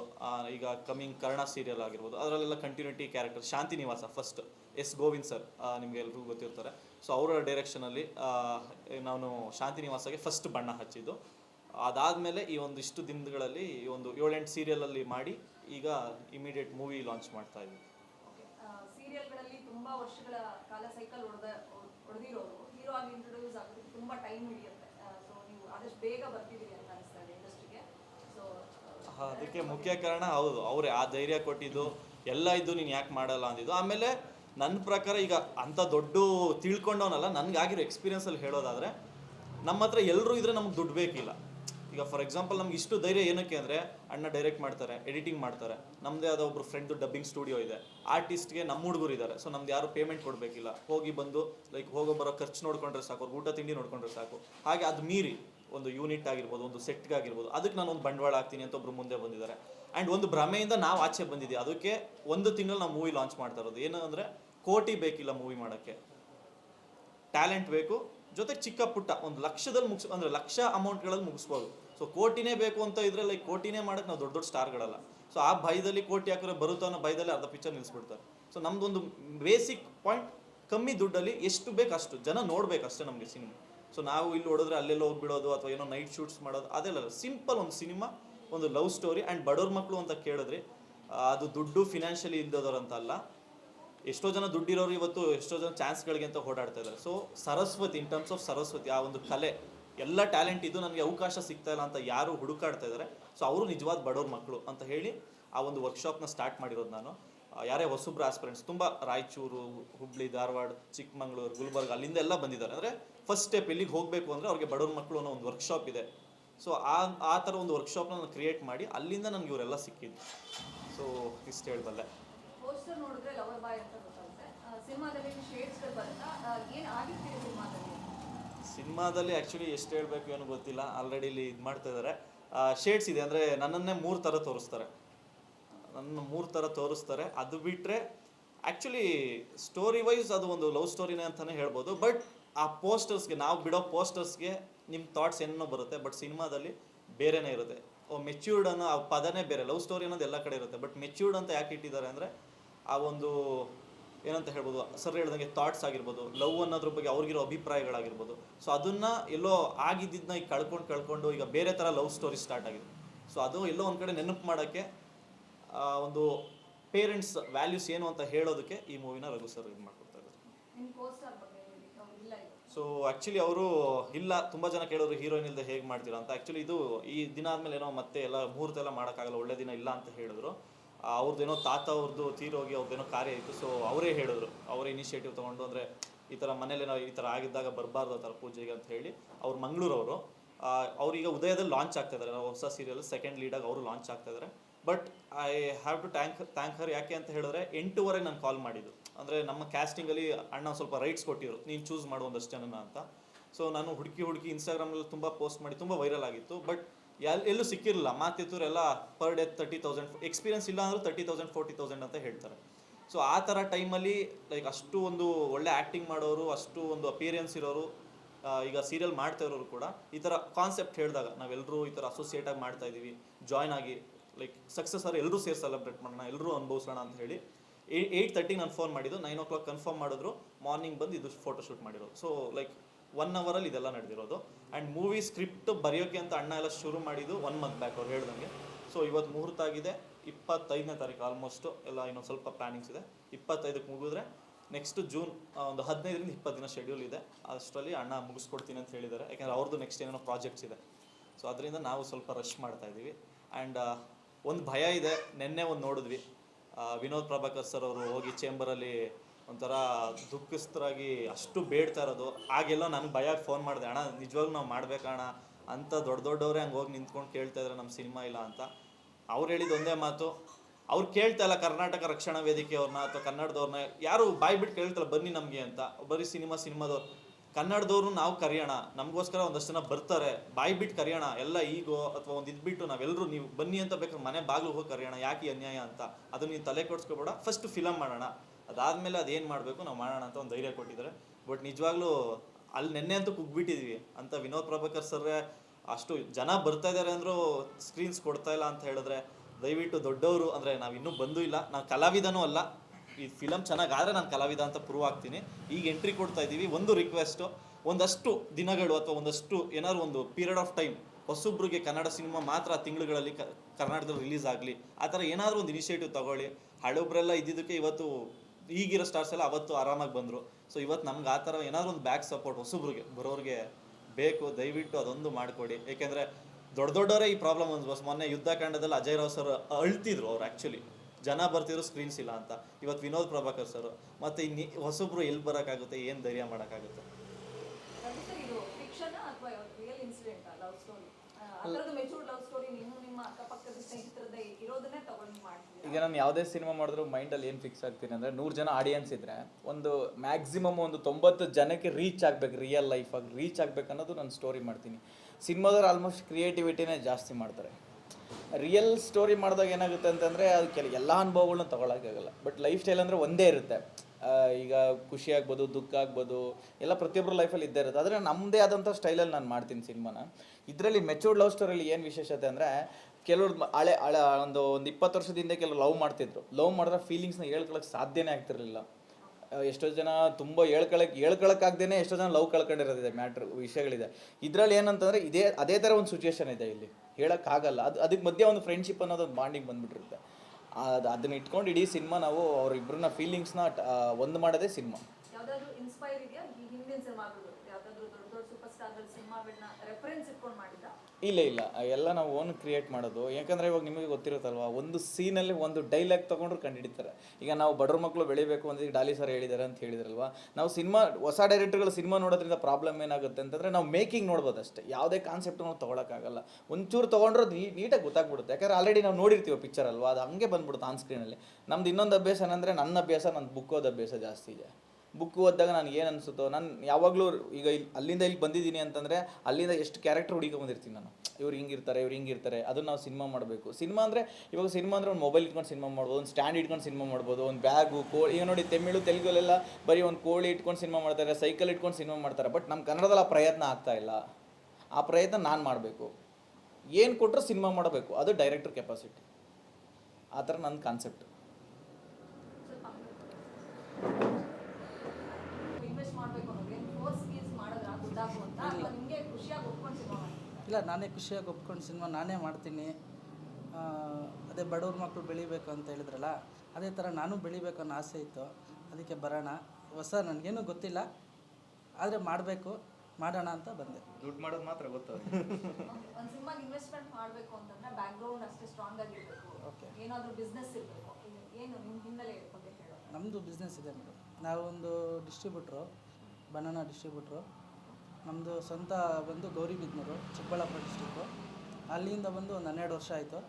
ಈಗ ಕಮಿಂಗ್ ಕರ್ಣ ಸೀರಿಯಲ್ ಆಗಿರ್ಬೋದು ಅದರಲ್ಲೆಲ್ಲ ಕಂಟಿನ್ಯೂಟಿ ಕ್ಯಾರೆಕ್ಟರ್ ಶಾಂತಿ ನಿವಾಸ ಫಸ್ಟ್ ಎಸ್ ಗೋವಿಂದ್ ಸರ್ ನಿಮಗೆ ಎಲ್ರಿಗೂ ಗೊತ್ತಿರ್ತಾರೆ. ಸೊ ಅವರ ಡೈರೆಕ್ಷನಲ್ಲಿ ನಾನು ಶಾಂತಿ ನಿವಾಸಗೆ ಫಸ್ಟ್ ಬಣ್ಣ ಹಚ್ಚಿದ್ದು. ಅದಾದಮೇಲೆ ಈ ಒಂದಿಷ್ಟು ದಿನಗಳಲ್ಲಿ ಈ ಒಂದು ಏಳೆಂಟು ಸೀರಿಯಲಲ್ಲಿ ಮಾಡಿ ಈಗ ಇಮಿಡಿಯೇಟ್ ಮೂವಿ ಲಾಂಚ್ ಮಾಡ್ತಾ ಇದ್ದೀವಿ ಸೀರಿಯಲ್ಗಳಲ್ಲಿ ತುಂಬಾ ವರ್ಷಗಳ ಕಾಲ ಸೈಕಲ್ ಹೊಡೆದ ಹೊಡೆದಿರೋರು ಹೀರೋ ಆಗಿ ಇಂಟ್ರೊಡ್ಯೂಸ್ ಆಗೋದಕ್ಕೆ ತುಂಬಾ ಟೈಮ್ ಹಿಡಿಯುತ್ತೆ. ಸೊ ನೀವು ಆದಷ್ಟು ಬೇಗ ಬರ್ತಿದ್ದೀರಿ ಅಂತ ಅನಿಸ್ತಾ ಇದೆ ಇಂಡಸ್ಟ್ರಿಗೆ ಸೊ ಅದಕ್ಕೆ ಮುಖ್ಯ ಕಾರಣ ಹೌದು. ಅವರೇ ಆ ಧೈರ್ಯ ಕೊಟ್ಟಿದ್ದು ಎಲ್ಲ ಇದ್ದು ನೀನು ಯಾಕೆ ಮಾಡಲ್ಲ ಅಂದಿದ್ದು. ಆಮೇಲೆ ನನ್ನ ಪ್ರಕಾರ ಈಗ ಅಂಥ ದೊಡ್ಡ ತಿಳ್ಕೊಂಡವನಲ್ಲ, ನನಗಾಗಿರೋ ಎಕ್ಸ್ಪೀರಿಯನ್ಸಲ್ಲಿ ಹೇಳೋದಾದರೆ, ನಮ್ಮ ಹತ್ರ ಎಲ್ಲರೂ ಇದ್ರೆ ನಮ್ಗೆ ದುಡ್ಡು ಬೇಕಿಲ್ಲ. ಈಗ ಫಾರ್ ಎಕ್ಸಾಂಪಲ್ ನಮ್ಗೆ ಇಷ್ಟು ಧೈರ್ಯ ಏನಕ್ಕೆ ಅಂದರೆ, ಅಣ್ಣ ಡೈರೆಕ್ಟ್ ಮಾಡ್ತಾರೆ ಎಡಿಟಿಂಗ್ ಮಾಡ್ತಾರೆ. ನಮ್ಮದೇ ಆದ ಒಬ್ಬರು ಫ್ರೆಂಡ್ದು ಡಬ್ಬಿಂಗ್ ಸ್ಟುಡಿಯೋ ಇದೆ. ಆರ್ಟಿಸ್ಟ್ಗೆ ನಮ್ಮ ಹುಡುಗರು ಇದ್ದಾರೆ ಸೊ ನಮ್ದು ಯಾರು ಪೇಮೆಂಟ್ ಕೊಡಬೇಕಿಲ್ಲ. ಹೋಗಿ ಬಂದು ಲೈಕ್ ಹೋಗೋ ಬರೋ ಖರ್ಚು ನೋಡ್ಕೊಂಡ್ರೆ ಸಾಕು ಅವ್ರಿಗೆ ಊಟ ತಿಂಡಿ ನೋಡ್ಕೊಂಡ್ರೆ ಸಾಕು. ಹಾಗೆ ಅದು ಮೀರಿ ಒಂದು ಯೂನಿಟ್ ಆಗಿರ್ಬೋದು, ಒಂದು ಸೆಟ್ಗಾಗಿರ್ಬೋದು ಅದಕ್ಕೆ ನಾನು ಒಂದು ಬಂಡವಾಳ ಹಾಕ್ತೀನಿ ಅಂತ ಒಬ್ರು ಮುಂದೆ ಬಂದಿದ್ದಾರೆ. ಆ್ಯಂಡ್ ಒಂದು ಭ್ರಮೆಯಿಂದ ನಾವು ಆಚೆ ಬಂದಿದ್ದೀವಿ. ಅದಕ್ಕೆ ಒಂದು ತಿಂಗಳು ನಾವು ಮೂವಿ ಲಾಂಚ್ ಮಾಡ್ತಾ ಇರೋದು. ಏನು ಅಂದರೆ ಕೋಟಿ ಬೇಕಿಲ್ಲ ಮೂವಿ ಮಾಡೋಕ್ಕೆ. ಟ್ಯಾಲೆಂಟ್ ಬೇಕು, ಜೊತೆಗೆ ಚಿಕ್ಕ ಪುಟ್ಟ, ಒಂದು ಲಕ್ಷದಲ್ಲಿ ಮುಗಿಸ್, ಅಂದರೆ ಲಕ್ಷ ಅಮೌಂಟ್ಗಳಲ್ಲಿ ಮುಗಿಸ್ಬೋದು. ಸೊ ಕೋಟಿನೇ ಬೇಕು ಅಂತ ಇದ್ರೆ ಲೈಕ್ ಕೋಟಿನೇ ಮಾಡೋಕ್ಕೆ ನಾವು ದೊಡ್ಡ ದೊಡ್ಡ ಸ್ಟಾರ್ಗಳಲ್ಲ. ಸೊ ಆ ಭಯದಲ್ಲಿ ಕೋಟಿ ಹಾಕಿದ್ರೆ ಬರುತ್ತೋ ಅನ್ನೋ ಭಯದಲ್ಲಿ ಅರ್ಧ ಪಿಕ್ಚರ್ ನಿಲ್ಲಿಸ್ಬಿಡ್ತಾರೆ ಸೊ ನಮ್ದೊಂದು ಬೇಸಿಕ್ ಪಾಯಿಂಟ್ ಕಮ್ಮಿ ದುಡ್ಡಲ್ಲಿ ಎಷ್ಟು ಬೇಕು ಅಷ್ಟು, ಜನ ನೋಡ್ಬೇಕು ಅಷ್ಟೇ ನಮಗೆ ಸಿನಿಮಾ. ಸೊ ನಾವು ಇಲ್ಲಿ ಹೊಡೆದ್ರೆ ಅಲ್ಲೆಲ್ಲ ಹೋಗ್ಬಿಡೋದು, ಅಥವಾ ಏನೋ ನೈಟ್ ಶೂಟ್ಸ್ ಮಾಡೋದು, ಅದೆಲ್ಲ ಸಿಂಪಲ್ ಒಂದು ಸಿನಿಮಾ, ಒಂದು ಲವ್ ಸ್ಟೋರಿ ಆ್ಯಂಡ್ ಬಡವ್ರ ಮಕ್ಕಳು ಅಂತ ಕೇಳಿದ್ರೆ, ಅದು ದುಡ್ಡು ಫಿನಾನ್ಷಿಯಲಿ ಅಲ್ಲ. ಎಷ್ಟೋ ಜನ ದುಡ್ಡಿರೋರು ಇವತ್ತು ಎಷ್ಟೋ ಜನ ಚಾನ್ಸ್ಗಳಿಗೆ ಅಂತ ಓಡಾಡ್ತಾ ಇದ್ದಾರೆ. So Saraswati in terms of Saraswati, ಆ ಒಂದು ಕಲೆ, ಎಲ್ಲ ಟ್ಯಾಲೆಂಟ್ ಇದ್ದು ನನಗೆ ಅವಕಾಶ ಸಿಗ್ತಾ ಇಲ್ಲ ಅಂತ ಯಾರು ಹುಡುಕಾಡ್ತಾ ಇದ್ದಾರೆ. ಸೊ ಅವರು ನಿಜವಾದ ಬಡವ್ರ ಮಕ್ಕಳು ಅಂತ ಹೇಳಿ ಆ ಒಂದು ವರ್ಕ್ಶಾಪ್ನ ಸ್ಟಾರ್ಟ್ ಮಾಡಿರೋದು ನಾನು. ಯಾರೇ ಹೊಸಬ್ರ ಆಸ್ಪಿರೆಂಟ್ಸ್ ತುಂಬ ರಾಯಚೂರು, ಹುಬ್ಳಿ, ಧಾರವಾಡ, ಚಿಕ್ಕಮಂಗ್ಳೂರು, ಗುಲ್ಬರ್ಗ ಅಲ್ಲಿಂದ ಎಲ್ಲ ಬಂದಿದ್ದಾರೆ. ಅಂದರೆ ಫಸ್ಟ್ ಸ್ಟೆಪ್ ಎಲ್ಲಿಗೆ ಹೋಗಬೇಕು ಅಂದರೆ ಅವ್ರಿಗೆ ಬಡವ್ರ ಮಕ್ಕಳು ಅನ್ನೋ ಒಂದು ವರ್ಕ್ಶಾಪ್ ಇದೆ. ಸೊ ಆ ಆ ಥರ ಒಂದು ವರ್ಕ್ಶಾಪ್ನ ನಾನು ಕ್ರಿಯೇಟ್ ಮಾಡಿ ಅಲ್ಲಿಂದ ನನಗೆ ಇವರೆಲ್ಲ ಸಿಕ್ಕಿದ್ದು. ಸೊ ಇಷ್ಟು ಹೇಳ್ಬಲ್ಲೆ. ಪೋಸ್ಟರ್ ನೋಡಿದ್ರೆ ಲವರ್ ಬಾಯ್ ಅಂತ ಗೊತ್ತಾಗುತ್ತೆ. ಸಿನಿಮಾದಲ್ಲಿ ಶೇಡ್ಸ್ಗಳು ಬರುತ್ತಾ? ಏನು ಸಿನಿಮಾದಲ್ಲಿ? ಸಿನಿಮಾದಲ್ಲಿ ಆ್ಯಕ್ಚುಲಿ ಎಷ್ಟು ಹೇಳಬೇಕು ಏನು ಗೊತ್ತಿಲ್ಲ. ಆಲ್ರೆಡಿ ಇಲ್ಲಿ ಇದು ಮಾಡ್ತಾ ಇದ್ದಾರೆ ಶೇಡ್ಸ್ ಇದೆ. ಅಂದರೆ ನನ್ನನ್ನೇ ಮೂರು ಥರ ತೋರಿಸ್ತಾರೆ. ನನ್ನ ಮೂರು ಥರ ತೋರಿಸ್ತಾರೆ. ಅದು ಬಿಟ್ಟರೆ ಆ್ಯಕ್ಚುಲಿ ಸ್ಟೋರಿ ವೈಸ್ ಅದು ಒಂದು ಲವ್ ಸ್ಟೋರಿನೇ ಅಂತಲೇ ಹೇಳ್ಬೋದು. ಬಟ್ ಆ ಪೋಸ್ಟರ್ಸ್ಗೆ ನಾವು ಬಿಡೋ ಪೋಸ್ಟರ್ಸ್ಗೆ ನಿಮ್ಮ ಥಾಟ್ಸ್ ಏನೋ ಬರುತ್ತೆ. ಬಟ್ ಸಿನಿಮಾದಲ್ಲಿ ಬೇರೆನೇ ಇರುತ್ತೆ. ಓ ಮೆಚ್ಯೂರ್ಡ್ ಅನ್ನೋ ಆ ಪದನೇ ಬೇರೆ. ಲವ್ ಸ್ಟೋರಿ ಅನ್ನೋದು ಎಲ್ಲ ಕಡೆ ಇರುತ್ತೆ. ಬಟ್ ಮೆಚ್ಯೂರ್ಡ್ ಅಂತ ಯಾಕೆ ಇಟ್ಟಿದ್ದಾರೆ ಅಂದರೆ ಆ ಒಂದು ಏನಂತ ಹೇಳ್ಬೋದು ಸರ್ ಹೇಳ್ದಂಗೆ ಥಾಟ್ಸ್ ಆಗಿರ್ಬೋದು ಲವ್ ಅನ್ನೋದ್ರ ಬಗ್ಗೆ ಅವ್ರಿಗಿರೋ ಅಭಿಪ್ರಾಯಗಳಾಗಿರ್ಬೋದು. ಸೊ ಅದನ್ನ ಎಲ್ಲೋ ಆಗಿದ್ದನ್ನ ಈಗ ಕಳ್ಕೊಂಡು ಕಳ್ಕೊಂಡು ಈಗ ಬೇರೆ ಥರ ಲವ್ ಸ್ಟೋರಿ ಸ್ಟಾರ್ಟ್ ಆಗಿದೆ. ಸೊ ಅದು ಎಲ್ಲೋ ಒಂದು ಕಡೆ ನೆನಪು ಮಾಡೋಕ್ಕೆ ಆ, ಒಂದು ಪೇರೆಂಟ್ಸ್ ವ್ಯಾಲ್ಯೂಸ್ ಏನು ಅಂತ ಹೇಳೋದಕ್ಕೆ ಈ ಮೂವಿನ ರಘು ಸರ್ ಇದು ಮಾಡ್ಕೊಡ್ತಾ ಇದ್ದಾರೆ. ಸೊ ಆ್ಯಕ್ಚುಲಿ ಅವರು ಇಲ್ಲ ತುಂಬ ಜನ ಕೇಳೋರು ಹೀರೋಯಿನ್ ಇಲ್ಲದೆ ಹೇಗೆ ಮಾಡ್ತೀರಾ ಅಂತ. ಆ್ಯಕ್ಚುಲಿ ಇದು ಈ ದಿನ ಆದಮೇಲೆ ಏನೋ ಮತ್ತೆ ಎಲ್ಲ ಮುಹೂರ್ತ ಎಲ್ಲ ಮಾಡೋಕ್ಕಾಗಲ್ಲ ಒಳ್ಳೆ ದಿನ ಇಲ್ಲ ಅಂತ ಹೇಳಿದ್ರು. ಅವ್ರದ್ದೇನೋ ತಾತ ಅವ್ರದ್ದು ತೀರೋಗಿ ಅವ್ರದ್ದೇನೋ ಕಾರ್ಯ ಇತ್ತು. ಸೊ ಅವರೇ ಹೇಳಿದ್ರು. ಅವರೇ ಇನಿಷಿಯೇಟಿವ್ ತೊಗೊಂಡು ಅಂದರೆ ಈ ಥರ ಮನೇಲಿ ಈ ಥರ ಆಗಿದ್ದಾಗ ಬರಬಾರ್ದು ಆ ಥರ ಪೂಜೆಗೆ ಅಂತ ಹೇಳಿ ಅವ್ರು ಮಂಗಳೂರವರು ಅವ್ರೀಗ ಉದಯದಲ್ಲಿ ಲಾಂಚ್ ಆಗ್ತಾ ಇದ್ದಾರೆ ಹೊಸ ಸೀರಿಯಲ್ ಸೆಕೆಂಡ್ ಲೀಡಾಗಿ ಅವರು ಲಾಂಚ್ ಆಗ್ತಾ ಇದ್ದಾರೆ but I have to thank thank her ಯಾಕೆ ಅಂತ ಹೇಳಿದ್ರೆ ಎಂಟೂವರೆಗೆ ನಾನು ಕಾಲ್ ಮಾಡಿದ್ದು. ಅಂದರೆ ನಮ್ಮ ಕ್ಯಾಸ್ಟಿಂಗಲ್ಲಿ ಅಣ್ಣ ಸ್ವಲ್ಪ ರೈಟ್ಸ್ ಕೊಟ್ಟಿರು ನೀನು ಚೂಸ್ ಮಾಡು ಒಂದಷ್ಟು ಜನನ ಅಂತ. ಸೊ ನಾನು ಹುಡುಕಿ ಹುಡುಕಿ ಇನ್ಸ್ಟಾಗ್ರಾಮಲ್ಲಿ ತುಂಬ ಪೋಸ್ಟ್ ಮಾಡಿ ತುಂಬ ವೈರಲ್ ಆಗಿತ್ತು. ಬಟ್ ಎಲ್, ಎಲ್ಲೂ ಸಿಕ್ಕಿರಲಿಲ್ಲ. ಮಾತಿತ್ತೂರು ಎಲ್ಲ per day thirty thousand experience ಇಲ್ಲ ಅಂದ್ರೆ ತರ್ಟಿ ತೌಸಂಡ್ ಫೋರ್ಟಿ ತೌಸಂಡ್ ಅಂತ ಹೇಳ್ತಾರೆ. ಸೊ ಆ ಥರ ಟೈಮಲ್ಲಿ ಲೈಕ್ ಅಷ್ಟು ಒಂದು ಒಳ್ಳೆ ಆ್ಯಕ್ಟಿಂಗ್ ಮಾಡೋರು, ಅಷ್ಟು ಒಂದು ಅಪಿಯರೆನ್ಸ್ ಇರೋರು ಈಗ ಸೀರಿಯಲ್ ಮಾಡ್ತಾ ಇರೋರು ಕೂಡ ಈ ಥರ ಕಾನ್ಸೆಪ್ಟ್ ಹೇಳಿದಾಗ ನಾವೆಲ್ಲರೂ ಈ ಥರ ಅಸೋಸಿಯೇಟ್ ಆಗಿ ಮಾಡ್ತಾ ಇದ್ದೀವಿ ಜಾಯ್ನ್ ಆಗಿ ಲೈಕ್ ಸಕ್ಸಸ್ ಆದ್ರೆ ಎಲ್ಲರೂ ಸೇರಿ ಸೆಲೆಬ್ರೇಟ್ ಮಾಡೋಣ ಎಲ್ಲರೂ ಅನುಭವಿಸೋಣ ಅಂತ ಹೇಳಿ ಏಯ್ಟ್ ತರ್ಟಿಗೆ ನಾನು ಫೋನ್ ಮಾಡಿದ್ದು ನೈನ್ ಓ ಕ್ಲಾಕ್ ಕನ್ಫರ್ಮ್ ಮಾಡಿದ್ರು ಮಾರ್ನಿಂಗ್ ಬಂದು ಇದು ಫೋಟೋ ಶೂಟ್ ಮಾಡಿರೋದು ಸೊ ಲೈಕ್ ಒನ್ ಅವರಲ್ಲಿ ಇದೆಲ್ಲ ನಡೆದಿರೋದು. ಆ್ಯಂಡ್ ಮೂವಿ ಸ್ಕ್ರಿಪ್ಟ್ ಬರೆಯೋಕೆ ಅಂತ ಅಣ್ಣ ಎಲ್ಲ ಶುರು ಮಾಡಿದ್ದು ಒನ್ ಮಂತ್ ಬ್ಯಾಕ್ ಅವ್ರು ಹೇಳ್ದಂಗೆ. ಸೊ ಇವತ್ತು ಮುಹೂರ್ತ ಆಗಿದೆ. ಇಪ್ಪತ್ತೈದನೇ ತಾರೀಕು ಆಲ್ಮೋಸ್ಟು ಎಲ್ಲ ಇನ್ನೊಂದು ಸ್ವಲ್ಪ ಪ್ಲಾನಿಂಗ್ಸ್ ಇದೆ. ಇಪ್ಪತ್ತೈದಕ್ಕೆ ಮುಗಿದ್ರೆ ನೆಕ್ಸ್ಟ್ ಜೂನ್ ಒಂದು ಹದಿನೈದರಿಂದ ಇಪ್ಪತ್ತು ದಿನ ಶೆಡ್ಯೂಲ್ ಇದೆ. ಅಷ್ಟರಲ್ಲಿ ಅಣ್ಣ ಮುಗಿಸ್ಕೊಡ್ತೀನಿ ಅಂತ ಹೇಳಿದ್ದಾರೆ. ಯಾಕಂದರೆ ಅವ್ರದ್ದು ನೆಕ್ಸ್ಟ್ ಏನೇನೋ ಪ್ರಾಜೆಕ್ಟ್ಸ್ ಇದೆ. ಸೊ ಅದರಿಂದ ನಾವು ಸ್ವಲ್ಪ ರಶ್ ಮಾಡ್ತಾ ಇದ್ದೀವಿ. ಆ್ಯಂಡ್ ಒಂದು ಭಯ ಇದೆ. ನಿನ್ನೆ ಒಂದು ನೋಡಿದ್ವಿ. ವಿನೋದ್ ಪ್ರಭಾಕರ್ ಸರ್ ಅವರು ಹೋಗಿ ಚೇಂಬರಲ್ಲಿ ಒಂಥರ ದುಃಖಸ್ಥರಾಗಿ ಅಷ್ಟು ಬೇಡ್ತಾ ಇರೋದು. ಆಗೆಲ್ಲ ನನಗೆ ಭಯ ಫೋನ್ ಮಾಡಿದೆ, ಅಣ್ಣ, ನಿಜವಾಗ್ಲೂ ನಾವು ಮಾಡ್ಬೇಕಣ್ಣ ಅಂತ ದೊಡ್ಡ ದೊಡ್ಡವರೇ ಹಂಗೆ ಹೋಗಿ ನಿಂತ್ಕೊಂಡು ಕೇಳ್ತಾ ಇದ್ರೆ ನಮ್ಮ ಸಿನಿಮಾ ಇಲ್ಲ ಅಂತ. ಅವ್ರು ಹೇಳಿದ ಒಂದೇ ಮಾತು, ಅವ್ರು ಕೇಳ್ತಾ ಇಲ್ಲ ಕರ್ನಾಟಕ ರಕ್ಷಣಾ ವೇದಿಕೆಯವ್ರನ್ನ ಅಥವಾ ಕನ್ನಡದವ್ರನ್ನ ಯಾರು ಬಾಯ್ ಬಿಟ್ಟು ಕೇಳ್ತಲ್ಲ, ಬನ್ನಿ ನಮಗೆ ಅಂತ. ಬರೀ ಸಿನಿಮಾ ಸಿನಿಮಾದವ್ರು. ಕನ್ನಡದವ್ರು ನಾವು ಕರೆಯೋಣ. ನಮಗೋಸ್ಕರ ಒಂದಷ್ಟು ಜನ ಬರ್ತಾರೆ. ಬಾಯಿ ಬಿಟ್ಟು ಕರೆಯೋಣ. ಎಲ್ಲ ಈಗೋ ಅಥವಾ ಒಂದು ಇದ್ಬಿಟ್ಟು ನಾವೆಲ್ಲರೂ ನೀವು ಬನ್ನಿ ಅಂತ ಬೇಕಾದ್ರೆ ಮನೆ ಬಾಗಿಲು ಹೋಗಿ ಕರೆಯೋಣ. ಯಾಕೆ ಅನ್ಯಾಯ ಅಂತ. ಅದನ್ನ ನೀವು ತಲೆ ಕೊಡ್ಸ್ಕೊಬೇಡ. ಫಸ್ಟ್ ಫಿಲಮ್ ಮಾಡೋಣ. ಅದಾದ್ಮೇಲೆ ಅದೇನು ಮಾಡಬೇಕು, ನಾವು ಮಾಡೋಣ ಅಂತ ಒಂದು ಧೈರ್ಯ ಕೊಟ್ಟಿದ್ದಾರೆ. ಬಟ್ ನಿಜವಾಗ್ಲೂ ಅಲ್ಲಿ ನೆನ್ನೆ ಅಂತೂ ಕುಗ್ಬಿಟ್ಟಿದ್ವಿ. ಅಂತ ವಿನೋದ್ ಪ್ರಭಾಕರ್ ಸರ್ರೆ ಅಷ್ಟು ಜನ ಬರ್ತಾ ಇದ್ದಾರೆ ಅಂದರೂ ಸ್ಕ್ರೀನ್ಸ್ ಕೊಡ್ತಾ ಇಲ್ಲ ಅಂತ ಹೇಳಿದ್ರೆ ದಯವಿಟ್ಟು ದೊಡ್ಡವರು, ಅಂದರೆ ನಾವು ಇನ್ನೂ ಬಂದೂ ಇಲ್ಲ. ನಾವು ಕಲಾವಿದನೂ ಅಲ್ಲ. ಈ ಫಿಲಮ್ ಚೆನ್ನಾಗಾದರೆ ನಾನು ಕಲಾವಿದ ಅಂತ ಪ್ರೂವ್ ಆಗ್ತೀನಿ. ಈಗ ಎಂಟ್ರಿ ಕೊಡ್ತಾ ಇದ್ದೀವಿ. ಒಂದು ರಿಕ್ವೆಸ್ಟು ಒಂದಷ್ಟು ದಿನಗಳು ಅಥವಾ ಒಂದಷ್ಟು ಏನಾದ್ರು ಒಂದು ಪೀರಿಯಡ್ ಆಫ್ ಟೈಮ್ ಹೊಸೊಬ್ರಿಗೆ ಕನ್ನಡ ಸಿನಿಮಾ ಮಾತ್ರ ತಿಂಗಳುಗಳಲ್ಲಿ ಕರ್ನಾಟಕದಲ್ಲಿ ರಿಲೀಸ್ ಆಗಲಿ, ಆ ಥರ ಏನಾದರೂ ಒಂದು ಇನಿಷಿಯೇಟಿವ್ ತಗೊಳ್ಳಿ. ಹಳೊಬ್ರೆಲ್ಲ ಇದ್ದಿದ್ದಕ್ಕೆ ಇವತ್ತು ಈಗಿರೋ ಸ್ಟಾರ್ಸ್ ಎಲ್ಲ ಅವತ್ತು ಆರಾಮಾಗಿ ಬಂದರು. ಸೊ ಇವತ್ತು ನಮ್ಗೆ ಆ ಥರ ಏನಾದ್ರು ಒಂದು ಬ್ಯಾಕ್ ಸಪೋರ್ಟ್ ಹೊಸಬ್ರಿಗೆ ಬರೋರಿಗೆ ಬೇಕು ದಯವಿಟ್ಟು ಅದೊಂದು ಮಾಡಿಕೊಡಿ. ಏಕೆಂದರೆ ದೊಡ್ಡ ದೊಡ್ಡವರೇ ಈ ಪ್ರಾಬ್ಲಮ್ ಒಂದು ಮೊನ್ನೆ ಯುದ್ಧಕಾಂಡದಲ್ಲಿ ಅಜಯ್ ರಾವ್ ಸರ್ ಅಳ್ತಿದ್ರು ಅವ್ರು ಆ್ಯಕ್ಚುಲಿ ಜನ ಬರ್ತಿದ್ರು ಸ್ಕ್ರೀನ್ಸ್ ಇಲ್ಲ ಅಂತ. ಇವತ್ತು ವಿನೋದ್ ಪ್ರಭಾಕರ್ ಸರ್ ಮತ್ತು ಇನ್ನು ಹೊಸಬ್ರು ಎಲ್ಲಿ ಬರೋಕ್ಕಾಗುತ್ತೆ ಏನು ಧೈರ್ಯ ಮಾಡೋಕ್ಕಾಗುತ್ತೆ? ಈಗ ನಾನು ಯಾವುದೇ ಸಿನಿಮಾ ಮಾಡಿದ್ರು ಮೈಂಡಲ್ಲಿ ಏನು ಫಿಕ್ಸ್ ಆಗ್ತೀನಿ ಅಂದರೆ ನೂರು ಜನ ಆಡಿಯನ್ಸ್ ಇದ್ದರೆ ಒಂದು ಮ್ಯಾಕ್ಸಿಮಮ್ ಒಂದು ತೊಂಬತ್ತು ಜನಕ್ಕೆ ರೀಚ್ ಆಗಬೇಕು ರಿಯಲ್ ಲೈಫಾಗಿ ರೀಚ್ ಆಗಬೇಕು ಅನ್ನೋದು ನಾನು ಸ್ಟೋರಿ ಮಾಡ್ತೀನಿ. ಸಿನಿಮಾದವ್ರು ಆಲ್ಮೋಸ್ಟ್ ಕ್ರಿಯೇಟಿವಿಟಿನೇ ಜಾಸ್ತಿ ಮಾಡ್ತಾರೆ. ರಿಯಲ್ ಸ್ಟೋರಿ ಮಾಡಿದಾಗ ಏನಾಗುತ್ತೆ ಅಂತಂದರೆ ಅದು ಕೆಲ, ಎಲ್ಲ ಅನುಭವಗಳನ್ನ ತೊಗೊಳಕ್ಕಾಗಲ್ಲ ಬಟ್ ಲೈಫ್ ಸ್ಟೈಲ್ ಅಂದರೆ ಒಂದೇ ಇರುತ್ತೆ. ಈಗ ಖುಷಿ ಆಗ್ಬೋದು, ದುಃಖ ಆಗ್ಬೋದು, ಎಲ್ಲ ಪ್ರತಿಯೊಬ್ಬರ ಲೈಫಲ್ಲಿ ಇದ್ದೇ ಇರುತ್ತೆ. ಆದರೆ ನಮ್ಮದೇ ಆದಂಥ ಸ್ಟೈಲಲ್ಲಿ ನಾನು ಮಾಡ್ತೀನಿ ಸಿನಿಮಾನ ಇದರಲ್ಲಿ ಮೆಚೂರ್ಡ್ ಲವ್ ಸ್ಟೋರಿಯಲ್ಲಿ ಏನು ವಿಶೇಷತೆ ಅಂದರೆ ಕೆಲವ್ರು ಮ- ಹಳೆ ಹಳೆ ಒಂದು ಒಂದು ಇಪ್ಪತ್ತು ವರ್ಷದಿಂದ ಕೆಲವು ಲವ್ ಮಾಡ್ತಿದ್ರು. ಲವ್ ಮಾಡಿದ್ರೆ ಫೀಲಿಂಗ್ಸ್ನ ಹೇಳ್ಕೊಳಕ್ಕೆ ಸಾಧ್ಯನೇ ಆಗ್ತಿರಲಿಲ್ಲ. ಎಷ್ಟೋ ಜನ ತುಂಬ ಹೇಳ್ಕೊಳಕ್ಕೆ ಹೇಳ್ಕೊಳಕ್ಕಾಗ್ದೇ ಎಷ್ಟೋ ಜನ ಲವ್ ಕಳ್ಕೊಂಡಿರೋದಿದೆ ಮ್ಯಾಟ್ರ್ ವಿಷಯಗಳಿದೆ. ಇದರಲ್ಲಿ ಏನಂತಂದರೆ ಇದೇ, ಅದೇ ಥರ ಒಂದು ಸಿಚುವೇಶನ್ ಇದೆ ಇಲ್ಲಿ. ಹೇಳೋಕ್ಕಾಗಲ್ಲ. ಅದು ಅದಕ್ಕೆ ಮಧ್ಯೆ ಒಂದು ಫ್ರೆಂಡ್ಶಿಪ್ ಅನ್ನೋದು ಒಂದು ಬಾಂಡಿಂಗ್ ಬಂದ್ಬಿಟ್ಟಿರುತ್ತೆ. ಅದು ಅದನ್ನ ಇಟ್ಕೊಂಡು ಇಡೀ ಸಿನಿಮಾ ನಾವು ಅವ್ರಿಬ್ರನ್ನ ಫೀಲಿಂಗ್ಸ್ನ ಒಂದು ಮಾಡೋದೇ ಸಿನಿಮಾ ಇನ್ಸ್ಪೈರ್ ಸೂಪರ್ ಸ್ಟಾರ್ಗಳ ಸಿನಿಮಾಗಳನ್ನ ರೆಫರೆನ್ಸ್ ಇಟ್ಕೊಂಡು ಇಲ್ಲ ಇಲ್ಲ. ಎಲ್ಲ ನಾವು ಓನ್ ಕ್ರಿಯೇಟ್ ಮಾಡೋದು. ಯಾಕಂದರೆ ಇವಾಗ ನಿಮಗೆ ಗೊತ್ತಿರುತ್ತಲ್ವ? ಒಂದು ಸೀನಲ್ಲಿ ಒಂದು ಡೈಲಾಗ್ ತೊಗೊಂಡ್ರು ಕಂಡುಹಿಡಿತಾರೆ ಈಗ ನಾವು ಬಡವ್ರ ಮಕ್ಕಳು ಬೆಳಿಬೇಕು ಅಂತ ಡಾಲಿ ಸರ್ ಹೇಳಿದ್ದಾರೆ ಅಂತ ಹೇಳಿದ್ರಲ್ವಾ? ನಾವು ಸಿನಿಮಾ, ಹೊಸ ಡೈರೆಕ್ಟರ್ಗಳು ಸಿನಿಮಾ ನೋಡೋದ್ರಿಂದ ಪ್ರಾಬ್ಲಮ್ ಏನಾಗುತ್ತೆ ಅಂತಂದರೆ ನಾವು ಮೇಕಿಂಗ್ ನೋಡ್ಬೋದು ಅಷ್ಟೇ. ಯಾವುದೇ ಕಾನ್ಸೆಪ್ಟ್ ನಾವು ತೊಗೊಳಕ್ಕಾಗಲ್ಲ. ಒಂಚೂರು ತೊಗೊಂಡ್ರೆ ಅದು ನೀಟಾಗಿ ಗೊತ್ತಾಗ್ಬಿಡುತ್ತೆ. ಯಾಕಂದ್ರೆ ಆಲ್ರೆಡಿ ನಾವು ನೋಡಿರ್ತೀವಿ ಪಿಕ್ಚರ್ ಅಲ್ವಾ? ಅದು ಹಂಗೆ ಬಂದ್ಬಿಡುತ್ತೆ ಆನ್ ಸ್ಕ್ರೀನಲ್ಲಿ ನಮ್ದು ಇನ್ನೊಂದು ಅಭ್ಯಾಸ ಏನಂದರೆ ನನ್ನ ಅಭ್ಯಾಸ ನನ್ನ ಬುಕ್ ಓದೋ ಅಭ್ಯಾಸ ಜಾಸ್ತಿ ಇದೆ. ಬುಕ್ ಓದಿದಾಗ ನನಗೆ ಏನು ಅನಿಸುತ್ತೋ, ನಾನು ಯಾವಾಗಲೂ ಈಗ ಇಲ್ಲಿ ಅಲ್ಲಿಂದ ಇಲ್ಲಿ ಬಂದಿದ್ದೀನಿ ಅಂತಂದರೆ ಅಲ್ಲಿಂದ ಎಷ್ಟು ಕ್ಯಾರೆಕ್ಟರ್ ಹುಡುಕೊಂಬಂದಿರ್ತೀನಿ ನಾನು. ಇವ್ರು ಹಿಂಗಿರ್ತಾರೆ ಇವ್ರು ಹಿಂಗಿರ್ತಾರೆ, ಅದನ್ನು ನಾವು ಸಿನಿಮಾ ಮಾಡಬೇಕು. ಸಿನಿಮಾ ಅಂದರೆ ಇವಾಗ ಸಿನಿಮಾ ಅಂದರೆ ಒಂದು ಮೊಬೈಲ್ ಇಟ್ಕೊಂಡು ಸಿನಿಮಾ ಮಾಡ್ಬೋದು, ಒಂದು ಸ್ಟ್ಯಾಂಡ್ ಇಟ್ಕೊಂಡು ಸಿನಿಮಾ ಮಾಡ್ಬೋದು, ಒಂದು ಬ್ಯಾಗು ಕೋಳಿ, ಈಗ ನೋಡಿ ತಮಿಳು, ತೆಲುಗಲ್ಲೆಲ್ಲ ಬರೀ ಒಂದು ಕೋಳಿ ಇಟ್ಕೊಂಡು ಸಿನಿಮಾ ಮಾಡ್ತಾರೆ ಸೈಕಲ್ ಇಟ್ಕೊಂಡು ಸಿನಿಮಾ ಮಾಡ್ತಾರೆ ಬಟ್ ನಮ್ಮ ಕನ್ನಡದಲ್ಲಿ ಆ ಪ್ರಯತ್ನ ಆಗ್ತಾ ಇಲ್ಲ. ಆ ಪ್ರಯತ್ನ ನಾನು ಮಾಡಬೇಕು. ಏನು ಕೊಟ್ಟರು ಸಿನಿಮಾ ಮಾಡಬೇಕು, ಅದು ಡೈರೆಕ್ಟರ್ ಕೆಪಾಸಿಟಿ ಆ ಥರ ನನ್ನ ಕಾನ್ಸೆಪ್ಟ್ ಇನ್ವೆಸ್ಟ್ ಮಾಡಬೇಕು ಅನ್ನೋದು ಏನು ಫೋರ್ಸ್ ಗೀಸ್ ಮಾಡಿದ್ರ ದುಡ್ಡಾಕು ಅಂತ ಅಥವಾ ನಿಮಗೆ ಖುಷಿಯಾಗಿ ಒಪ್ಕೊಂಡು ಸಿನಿಮಾ ಮಾಡ್ತೀರಾ ಇಲ್ಲ ನಾನೇ ಖುಷಿಯಾಗಿ ಒಪ್ಕೊಂಡು ಸಿನಿಮಾ ನಾನೇ ಮಾಡ್ತೀನಿ. ಅದೇ ಬಡವ್ರ ಮಕ್ಕಳು ಬೆಳಿಬೇಕು ಅಂತ ಹೇಳಿದ್ರಲ್ಲ ಅದೇ ಥರ ನಾನು ಬೆಳಿಬೇಕು ಅನ್ನೋ ಆಸೆ ಇತ್ತು. ಅದಕ್ಕೆ ಬರೋಣ. ಹೊಸ ನನಗೇನು ಗೊತ್ತಿಲ್ಲ ಆದರೆ ಮಾಡಬೇಕು ಮಾಡೋಣ ಅಂತ ಬಂದೆ. ದುಡ್ಡು ಮಾಡೋದು ಮಾತ್ರ ಗೊತ್ತು. ಒಂದು ಸಿನಿಮಾಗೆ ಇನ್ವೆಸ್ಟ್ಮೆಂಟ್ ಮಾಡಬೇಕು ಅಂತಂದ್ರೆ ಬ್ಯಾಕ್ಗ್ರೌಂಡ್ ಅಷ್ಟೇ ಸ್ಟ್ರಾಂಗ್ ಆಗಿರ್ಬೇಕು Okay. ಏನಾದ್ರೂ ಬಿಸ್ನೆಸ್ ಇರಬೇಕು. ಏನು ನಿಮ್ಮ ಹಿನ್ನೆಲೆ ಬಗ್ಗೆ ಹೇಳೋ. ನಮ್ಮದು ಬಿಸ್ನೆಸ್ ಇದೆ ಮೇಡಮ್. ನಾವೊಂದು ಡಿಸ್ಟ್ರಿಬ್ಯೂಟ್ರು ಬನಾನಾ ಡಿಸ್ಟ್ರಿಬ್ಯೂಟ್ರು ನಮ್ಮದು ಸ್ವಂತ ಬಂದು ಗೌರಿಬಿದ್ನೂರು ಚಿಕ್ಕಬಳ್ಳಾಪುರ ಡಿಸ್ಟಿಕ್ಕು ಅಲ್ಲಿಂದ ಬಂದು ಒಂದು ಹನ್ನೆರಡು ವರ್ಷ ಆಯಿತು.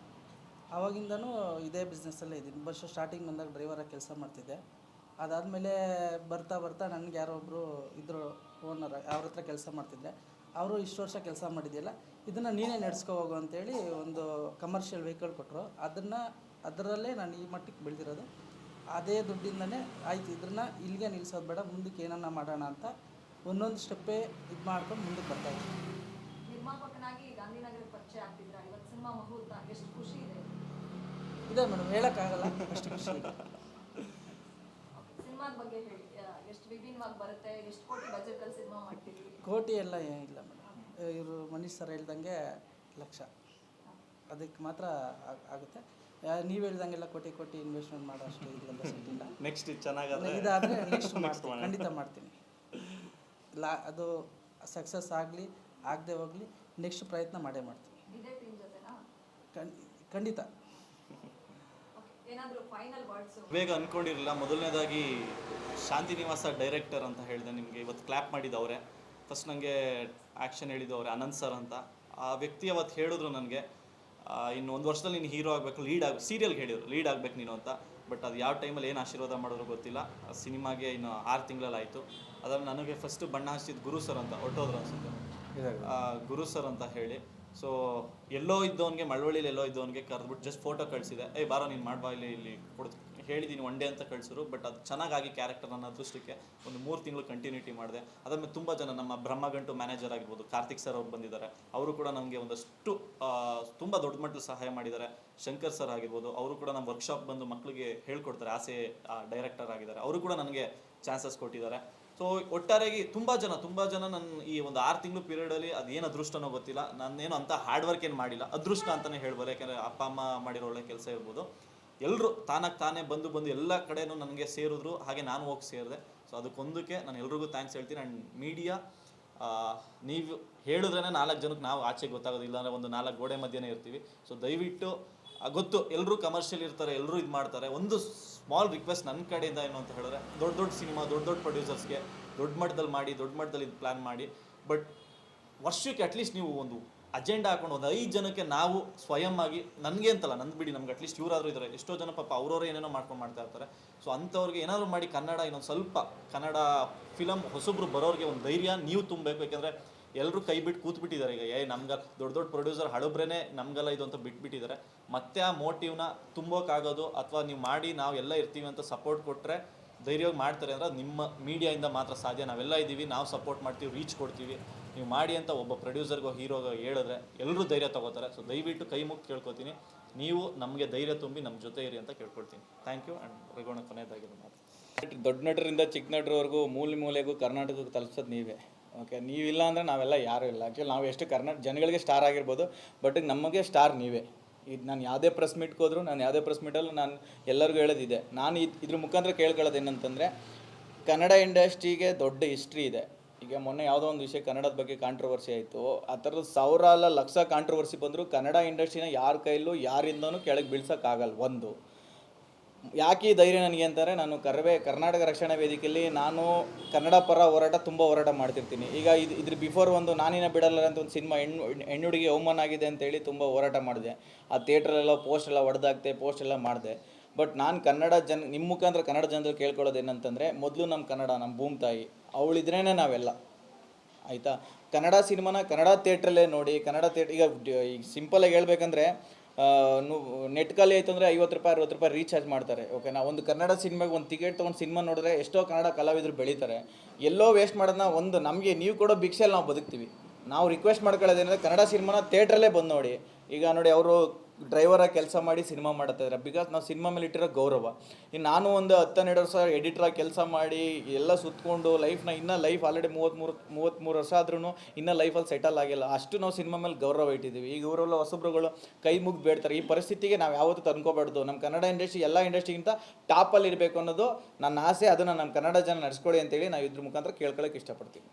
ಆವಾಗಿಂದನೂ ಇದೇ ಬಿಸ್ನೆಸ್ಸಲ್ಲೇ ಇದ್ದೀನಿ. ವರ್ಷ ಸ್ಟಾರ್ಟಿಂಗ್ ಬಂದಾಗ ಡ್ರೈವರಾಗಿ ಕೆಲಸ ಮಾಡ್ತಿದ್ದೆ. ಅದಾದಮೇಲೆ ಬರ್ತಾ ಬರ್ತಾ ನನಗೆ ಯಾರೋ ಒಬ್ಬರು ಇದ್ರು ಓನರ್ ಅವ್ರ ಹತ್ರ ಕೆಲಸ ಮಾಡ್ತಿದ್ದೆ. ಅವರು ಇಷ್ಟು ವರ್ಷ ಕೆಲಸ ಮಾಡಿದ್ದಿಲ್ಲ ಇದನ್ನು ನೀನೇ ನಡೆಸ್ಕೊ ಹೋಗು ಅಂತೇಳಿ ಒಂದು ಕಮರ್ಷಿಯಲ್ ವೆಹಿಕಲ್ ಕೊಟ್ಟರು ಅದನ್ನು, ಅದರಲ್ಲೇ ನಾನು ಈ ಮಟ್ಟಕ್ಕೆ ಬೆಳೆದಿರೋದು. ಅದೇ ದುಡ್ಡಿಂದನೇ ಆಯ್ತು. ಇದನ್ನು ಇಲ್ಲಿಗೆ ನಿಲ್ಲಿಸೋದು ಬೇಡ, ಮುಂದಕ್ಕೆ ಏನನ್ನ ಮಾಡೋಣ ಅಂತ ಒಂದೊಂದು ಸ್ಟೆಪ್ಪೇ ಇದು ಮಾಡ್ಕೊಂಡು ಮುಂದಕ್ಕೆ ಬರ್ತಾ ಇದ್ದೀನಿ ನಿರ್ಮಾಪಕನಾಗಿ ಗಾಂಧಿನಗರಕ್ಕೆ ಪರಿಚಯ ಆಗ್ತಿದ್ರ. ಇವತ್ತು ಸಿನಿಮಾ ಮುಹೂರ್ತ. ಎಷ್ಟು ಖುಷಿ ಇದೆ. ಇದೆ ಮೇಡಮ್ ಹೇಳೋಕ್ಕಾಗಲ್ಲ. ಅಷ್ಟು ಖುಷಿ ಇದೆ. ಸಿನಿಮಾದ ಬಗ್ಗೆ ಹೇಳಿ. ಎಷ್ಟು ವಿಭಿನ್ನವಾಗಿ ಬರುತ್ತೆ ಎಷ್ಟು ಕೋಟಿ ಬಜೆಟ್ ಅಲ್ಲಿ ಸಿನಿಮಾ ಮಾಡ್ತೀವಿ ಕೋಟಿ ಎಲ್ಲ ಏನಿಲ್ಲ ಮೇಡಮ್. ಇವರು ಮನೀಶ್ ಸರ್ ಹೇಳ್ದಂಗೆ ಲಕ್ಷ. ಅದಕ್ಕೆ ಮಾತ್ರ ಆಗ್- ಆಗುತ್ತೆ. ನೀವು ಹೇಳ್ದಂಗೆಲ್ಲ ಕೋಟಿ ಕೋಟಿ ಇನ್ವೆಸ್ಟ್ಮೆಂಟ್ ಮಾಡೋ ಅಷ್ಟು ಇಲ್ಲ ನೆಕ್ಸ್ಟ್ ಚೆನ್ನಾಗಿ ಇದಾದರೆ ನೆಕ್ಸ್ಟ್ ಮಾಡ್ತೀನಿ. ಖಂಡಿತ ಮಾಡ್ತೀನಿ. ಲಾ ಅದು ಸಕ್ಸಸ್ ಆಗಲಿ ಆಗದೆ ಹೋಗಲಿ ನೆಕ್ಸ್ಟ್ ಪ್ರಯತ್ನ ಮಾಡೇ ಮಾಡ್ತೀನಿ ಇದೇ ಟೀಮ್ ಜೊತೆನಾ ಖಂಡಿತ. Okay. ಏನಾದ್ರು ಫೈನಲ್ ವರ್ಡ್ಸ್ ಬೇಗ ಅನ್ಕೊಂಡಿರಲಿಲ್ಲ. ಮೊದಲನೇದಾಗಿ ಶಾಂತಿ ನಿವಾಸ ಡೈರೆಕ್ಟರ್ ಅಂತ ಹೇಳಿದೆ ನಿಮಗೆ. ಇವತ್ತು ಕ್ಲ್ಯಾಪ್ ಮಾಡಿದವ್ರೆ ಫಸ್ಟ್ ನನಗೆ ಆ್ಯಕ್ಷನ್ ಹೇಳಿದ್ದು ಅವರೇ ಅನಂತ್ ಸರ್ ಅಂತ. ಆ ವ್ಯಕ್ತಿ ಅವತ್ತು ಹೇಳಿದ್ರು ನನಗೆ ಇನ್ನು ಒಂದು ವರ್ಷದಲ್ಲಿ ನೀನು ಹೀರೋ ಆಗಬೇಕು ಲೀಡ್ ಆಗ ಸೀರಿಯಲ್ಗೆ ಹೇಳಿದ್ರು ಲೀಡ್ ಆಗಬೇಕು ನೀನು ಅಂತ. ಬಟ್ ಅದು ಯಾವ ಟೈಮಲ್ಲಿ ಏನು ಆಶೀರ್ವಾದ ಮಾಡಿದ್ರು ಗೊತ್ತಿಲ್ಲ. ಆ ಸಿನಿಮಾಗೆ ಇನ್ನು ಆರು ತಿಂಗಳಲ್ಲಿ ಅದಾದ್ಮೇಲೆ ನನಗೆ ಫಸ್ಟ್ ಬಣ್ಣ ಹಚ್ಚಿದ್ದು ಗುರು ಸರ್ ಅಂತ ಹೊಟ್ಟೋದ್ರು ಅನ್ಸುತ್ತೆ. ಆ, ಗುರು ಸರ್ ಅಂತ ಹೇಳಿ. ಸೊ ಎಲ್ಲೋ ಇದ್ದವನಿಗೆ ಮಳವಳ್ಳಿಲಿ ಎಲ್ಲೋ ಇದ್ದವನಿಗೆ ಕರೆದ್ಬಿಟ್ಟು ಜಸ್ಟ್ ಫೋಟೋ ಕಳಿಸಿದೆ. ಏ ಬಾರೋ ನೀನು ಮಾಡ್ಬಾ ಇಲ್ಲಿ ಇಲ್ಲಿ ಕೊಡ್ ಹೇಳಿದ್ದೀನಿ ಒನ್ ಡೇ ಅಂತ ಕಳಿಸಿದ್ರು ಬಟ್ ಅದು ಚೆನ್ನಾಗಾಗಿ ಕ್ಯಾರೆಕ್ಟರ್ ನನ್ನ ಅದೃಷ್ಟಕ್ಕೆ ಒಂದು ಮೂರು ತಿಂಗಳು ಕಂಟಿನ್ಯೂಟಿ ಮಾಡಿದೆ. ಅದಾದ್ಮೇಲೆ ತುಂಬ ಜನ ನಮ್ಮ ಬ್ರಹ್ಮಗಂಟು ಮ್ಯಾನೇಜರ್ ಆಗಿರ್ಬೋದು ಕಾರ್ತಿಕ್ ಸರ್ ಅವ್ರು ಬಂದಿದ್ದಾರೆ. ಅವರು ಕೂಡ ನಮಗೆ ಒಂದಷ್ಟು ತುಂಬ ದೊಡ್ಡ ಮಟ್ಟದ ಸಹಾಯ ಮಾಡಿದ್ದಾರೆ. ಶಂಕರ್ ಸರ್ ಆಗಿರ್ಬೋದು ಅವರು ಕೂಡ ನಮ್ಮ ವರ್ಕ್ಶಾಪ್ ಬಂದು ಮಕ್ಕಳಿಗೆ ಹೇಳ್ಕೊಡ್ತಾರೆ ಆಸೆ ಡೈರೆಕ್ಟರ್ ಆಗಿದ್ದಾರೆ. ಅವರು ಕೂಡ ನನಗೆ ಚಾನ್ಸಸ್ ಕೊಟ್ಟಿದ್ದಾರೆ. ಸೊ ಒಟ್ಟಾರೆಯಾಗಿ ತುಂಬ ಜನ ತುಂಬ ಜನ ನನ್ನ ಈ ಒಂದು ಆರು ತಿಂಗಳು ಪೀರಿಯಡಲ್ಲಿ ಅದೇನು ಅದೃಷ್ಟನೋ ಗೊತ್ತಿಲ್ಲ. ನಾನೇನು ಅಂತ ಹಾರ್ಡ್ ವರ್ಕ್ ಏನು ಮಾಡಿಲ್ಲ. ಅದೃಷ್ಟ ಅಂತಲೇ ಹೇಳ್ಬೋದು. ಯಾಕಂದರೆ ಅಪ್ಪ, ಅಮ್ಮ ಮಾಡಿರೋ ಒಳ್ಳೆ ಕೆಲಸ ಇರ್ಬೋದು. ಎಲ್ಲರೂ ತಾನಾಗಿ ತಾನೇ ಬಂದು ಬಂದು ಎಲ್ಲ ಕಡೆನೂ ನನಗೆ ಸೇರಿದ್ರು. ಹಾಗೆ ನಾನು ಹೋಗಿ ಸೇರಿದೆ. ಸೊ ಅದಕ್ಕೊಂದಕ್ಕೆ ನಾನು ಎಲ್ರಿಗೂ ಥ್ಯಾಂಕ್ಸ್ ಹೇಳ್ತೀನಿ. ಆ್ಯಂಡ್ ಮೀಡಿಯಾ ನೀವು ಹೇಳಿದ್ರೇ ನಾಲ್ಕು ಜನಕ್ಕೆ ನಾವು ಆಚೆ ಗೊತ್ತಾಗೋದಿಲ್ಲ. ಅಂದರೆ ಒಂದು ನಾಲ್ಕು ಗೋಡೆ ಮಧ್ಯನೇ ಇರ್ತೀವಿ. ಸೊ ದಯವಿಟ್ಟು ಗೊತ್ತು ಎಲ್ಲರೂ ಕಮರ್ಷಿಯಲ್ ಇರ್ತಾರೆ ಎಲ್ಲರೂ ಇದು ಮಾಡ್ತಾರೆ. ಒಂದು ಸ್ಮಾಲ್ ರಿಕ್ವೆಸ್ಟ್ ನನ್ನ ಕಡೆಯಿಂದ ಏನು ಅಂತ ಹೇಳಿದ್ರೆ, ದೊಡ್ಡ ದೊಡ್ಡ ಸಿನಿಮಾ, ದೊಡ್ಡ ದೊಡ್ಡ ಪ್ರೊಡ್ಯೂಸರ್ಸ್ಗೆ ದೊಡ್ಡ ಮಟ್ಟದಲ್ಲಿ ಮಾಡಿ, ದೊಡ್ಡ ಮಟ್ಟದಲ್ಲಿ ಇದು ಪ್ಲ್ಯಾನ್ ಮಾಡಿ. ಬಟ್ ವರ್ಷಕ್ಕೆ ಅಟ್ಲೀಸ್ಟ್ ನೀವು ಒಂದು ಅಜೆಂಡಾ ಹಾಕೊಂಡು ಒಂದು ಐದು ಜನಕ್ಕೆ ನಾವು ಸ್ವಯಂ ಆಗಿ, ನನಗೆ ಅಂತಲ್ಲ ನಂದು ಬಿಡಿ, ನಮ್ಗೆ ಅಟ್ಲೀಸ್ಟ್ ಇವರಾದರೂ ಇದ್ದಾರೆ ಎಷ್ಟೋ ಜನ ಪಾಪ ಅವ್ರವ್ರೇ ಏನೇನೋ ಮಾಡ್ಕೊಂಡು ಮಾಡ್ತಾ ಇರ್ತಾರೆ. ಸೊ ಅಂಥವ್ರಿಗೆ ಏನಾದರೂ ಮಾಡಿ ಕನ್ನಡ, ಇನ್ನೊಂದು ಸ್ವಲ್ಪ ಕನ್ನಡ ಫಿಲಮ್ ಹೊಸಬ್ರು ಬರೋರಿಗೆ ಒಂದು ಧೈರ್ಯ ನೀವು ತುಂಬಬೇಕು. ಯಾಕೆಂದರೆ ಎಲ್ಲರೂ ಕೈ ಬಿಟ್ಟು ಕೂತ್ಬಿಟ್ಟಿದ್ದಾರೆ ಈಗ. ಏ ನಮ್ಗೆ ದೊಡ್ಡ ದೊಡ್ಡ ಪ್ರೊಡ್ಯೂಸರ್ ಹಳಬ್ರೇನೆ ನಮ್ಗೆಲ್ಲ ಇದು ಅಂತ ಬಿಟ್ಬಿಟ್ಟಿದ್ದಾರೆ. ಮತ್ತೆ ಆ ಮೋಟಿವ್ನ ತುಂಬೋಕ್ಕಾಗೋದು ಅಥವಾ ನೀವು ಮಾಡಿ ನಾವು ಎಲ್ಲ ಇರ್ತೀವಿ ಅಂತ ಸಪೋರ್ಟ್ ಕೊಟ್ಟರೆ ಧೈರ್ಯವಾಗಿ ಮಾಡ್ತಾರೆ ಅಂದ್ರೆ ಅದು ನಿಮ್ಮ ಮೀಡಿಯಾಯಿಂದ ಮಾತ್ರ ಸಾಧ್ಯ. ನಾವೆಲ್ಲ ಇದ್ದೀವಿ ನಾವು ಸಪೋರ್ಟ್ ಮಾಡ್ತೀವಿ ರೀಚ್ ಕೊಡ್ತೀವಿ. ನೀವು ಮಾಡಿ ಅಂತ ಒಬ್ಬ ಪ್ರೊಡ್ಯೂಸರ್ಗೋ ಹೀರೋಗೋ ಹೇಳಿದ್ರೆ ಎಲ್ಲರೂ ಧೈರ್ಯ ತಗೋತಾರೆ. ಸೊ ದಯವಿಟ್ಟು ಕೈ ಮುಗ್ದು ಕೇಳ್ಕೊತೀನಿ. ನೀವು ನಮಗೆ ಧೈರ್ಯ ತುಂಬಿ ನಮ್ಮ ಜೊತೆ ಇರಿ ಅಂತ ಕೇಳ್ಕೊಳ್ತೀನಿ. ಥ್ಯಾಂಕ್ ಯು ಆ್ಯಂಡ್ ರೇಗೋಣ ಕೊನೆಯದಾಗಿರೋ ಮಾತು. ದೊಡ್ಡ ನಟರಿಂದ ಚಿಕ್ಕ ನಟರವರೆಗೂ ಮೂಲೆ ಮೂಲೆಗೂ ಕರ್ನಾಟಕಕ್ಕೆ ತಲುಪಿಸೋದು ನೀವೇ. ಓಕೆ ನೀವಿಲ್ಲ ಅಂದರೆ ನಾವೆಲ್ಲ ಯಾರೂ ಇಲ್ಲ. ಆ್ಯಕ್ಚುಲಿ ನಾವು ಎಷ್ಟು ಕರ್ನಾಟಕ, ಜನಗಳಿಗೆ ಸ್ಟಾರ್ ಆಗಿರ್ಬೋದು ಬಟ್ ನಮಗೆ ಸ್ಟಾರ್ ನೀವೇ. ಇದು ನಾನು ಯಾವುದೇ ಪ್ರೆಸ್ ಮೀಟ್ಗೆ ಹೋದ್ರು, ನಾನು ಯಾವುದೇ ಪ್ರೆಸ್ ಮೀಟಲ್ಲೂ ನಾನು ಎಲ್ಲರಿಗೂ ಹೇಳೋದಿದೆ. ನಾನು ಇದು, ಇದ್ರ ಮುಖಾಂತರ ಕೇಳ್ಕೊಳ್ಳೋದು ಏನಂತಂದರೆ, ಕನ್ನಡ ಇಂಡಸ್ಟ್ರಿಗೆ ದೊಡ್ಡ ಹಿಸ್ಟ್ರಿ ಇದೆ. ಈಗ ಮೊನ್ನೆ ಯಾವುದೋ ಒಂದು ವಿಷಯ ಕನ್ನಡದ ಬಗ್ಗೆ ಕಾಂಟ್ರವರ್ಸಿ ಆಯಿತು. ಆ ಥರದ ಸಾವಿರ ಅಲ್ಲ ಲಕ್ಷ ಕಾಂಟ್ರವರ್ಸಿ ಬಂದರೂ ಕನ್ನಡ ಇಂಡಸ್ಟ್ರಿನ ಯಾರ ಕೈಲೂ ಯಾರಿಂದನೂ ಕೆಳಗೆ ಬೀಳ್ಸೋಕ್ಕಾಗಲ್ಲ ಒಂದು. ಯಾಕೆ ಧೈರ್ಯ ನನಗೆ ಅಂತಾರೆ ನಾನು ಕರ್ವೆ ಕರ್ನಾಟಕ ರಕ್ಷಣಾ ವೇದಿಕೆಯಲ್ಲಿ ನಾನು ಕನ್ನಡ ಪರ ಹೋರಾಟ ತುಂಬ ಹೋರಾಟ ಮಾಡ್ತಿರ್ತೀನಿ. ಈಗ ಇದು ಇದ್ರ ಬಿಫೋರ್ ಒಂದು ನಾನಿನ ಬಿಡಲ್ಲ ಅಂತ ಒಂದು ಸಿನಿಮಾ ಹೆಣ್ಣು ಹೆಣ್ಣುಡುಗಿ ಅವಮಾನ ಆಗಿದೆ ಅಂತೇಳಿ ತುಂಬ ಹೋರಾಟ ಮಾಡಿದೆ. ಆ ಥಿಯೇಟ್ರಲ್ಲೆಲ್ಲ ಪೋಸ್ಟ್ ಎಲ್ಲ ಹೊಡೆದಾಕ್ತೆ ಪೋಸ್ಟ್ ಎಲ್ಲ ಮಾಡಿದೆ. ಬಟ್ ನಾನು ಕನ್ನಡ ಜನ ನಿಮ್ಮ ಮುಖಾಂತರ ಕನ್ನಡ ಜನರು ಕೇಳ್ಕೊಳ್ಳೋದು ಏನಂತಂದರೆ ಮೊದಲು ನಮ್ಮ ಕನ್ನಡ ನಮ್ಮ ಭೂಮಿ ತಾಯಿ ಅವಳಿದ್ರೇ ನಾವೆಲ್ಲ. ಆಯಿತಾ? ಕನ್ನಡ ಸಿನಿಮಾನ ಕನ್ನಡ ಥಿಯೇಟ್ರಲ್ಲೇ ನೋಡಿ, ಕನ್ನಡ ಥಿಯೇಟ್ ಈಗ ಸಿಂಪಲಾಗಿ ಹೇಳ್ಬೇಕಂದ್ರೆ ನೆಟ್ ಖಾಲಿ ಆಯ್ತು ಅಂದರೆ ಐವತ್ತು ರೂಪಾಯಿ, ಅರವತ್ತು ರೂಪಾಯಿ ರೀಚಾರ್ಜ್ ಮಾಡ್ತಾರೆ. ಓಕೆನಾ ಒಂದು ಕನ್ನಡ ಸಿನಿಮಾಗೆ ಒಂದು ಟಿಕೆಟ್ ತೊಗೊಂಡು ಸಿನಿಮಾ ನೋಡಿದ್ರೆ ಎಷ್ಟೋ ಕನ್ನಡ ಕಲಾವಿದರು ಬೆಳೀತಾರೆ. ಎಲ್ಲೋ ವೇಸ್ಟ್ ಮಾಡೋದನ್ನ ಒಂದು ನಮಗೆ ನೀವು ಕೊಡೋ ಭಿಕ್ಷೆಯಲ್ಲಿ ನಾವು ಬದುಕ್ತೀವಿ. ನಾವು ರಿಕ್ವೆಸ್ಟ್ ಮಾಡ್ಕೊಳ್ಳೋದೇನಂದ್ರೆ ಕನ್ನಡ ಸಿನಿಮಾನ ಥಿಯೇಟ್ರಲ್ಲೇ ಬಂದು ನೋಡಿ. ಈಗ ನೋಡಿ ಅವರು ಡ್ರೈವರಾಗಿ ಕೆಲಸ ಮಾಡಿ ಸಿನಿಮಾ ಮಾಡ್ತಾ ಇದ್ದಾರೆ ಬಿಕಾಸ್ ನಾವು ಸಿನಿಮಾ ಮೇಲೆ ಇಟ್ಟಿರೋ ಗೌರವ. ಇನ್ನು ನಾನು ಒಂದು ಹತ್ತೆರಡು ವರ್ಷ ಎಡಿಟ್ರಾಗಿ ಕೆಲಸ ಮಾಡಿ, ಎಲ್ಲ ಸುತ್ತಕೊಂಡು ಲೈಫ್ನ ಇನ್ನೂ ಲೈಫ್ ಆಲ್ರೆಡಿ ಮೂವತ್ತ್ಮೂರು ಮೂವತ್ತ್ಮೂರು ವರ್ಷ ಆದ್ರೂ ಇನ್ನೂ ಲೈಫಲ್ಲಿ ಸೆಟಲ್ ಆಗಿಲ್ಲ. ಅಷ್ಟು ನಾವು ಸಿನಿಮಾ ಮೇಲೆ ಗೌರವ ಇಟ್ಟಿದ್ದೀವಿ ಈಗ ಇವರೆಲ್ಲ ಹೊಸಬ್ರುಗಳು ಕೈ ಮುಗ್ದು ಬೇಡ್ತಾರೆ. ಈ ಪರಿಸ್ಥಿತಿಗೆ ನಾವು ಯಾವತ್ತೂ ತಂದ್ಕೋಬಾರ್ದು. ನಮ್ಮ ಕನ್ನಡ ಇಂಡಸ್ಟ್ರಿ ಎಲ್ಲ ಇಂಡಸ್ಟ್ರಿಗಿಂತ ಟಾಪಲ್ಲಿ ಇರಬೇಕು ಅನ್ನೋದು ನನ್ನ ಆಸೆ. ಅದನ್ನು ನಮ್ಮ ಕನ್ನಡ ಜನ ನಡೆಸ್ಕೊಳ್ಳಿ ಅಂತೇಳಿ ನಾವು ಇದ್ರ ಮುಖಾಂತರ ಕೇಳ್ಕೊಳ್ಳೋಕೆ ಇಷ್ಟಪಡ್ತೀವಿ.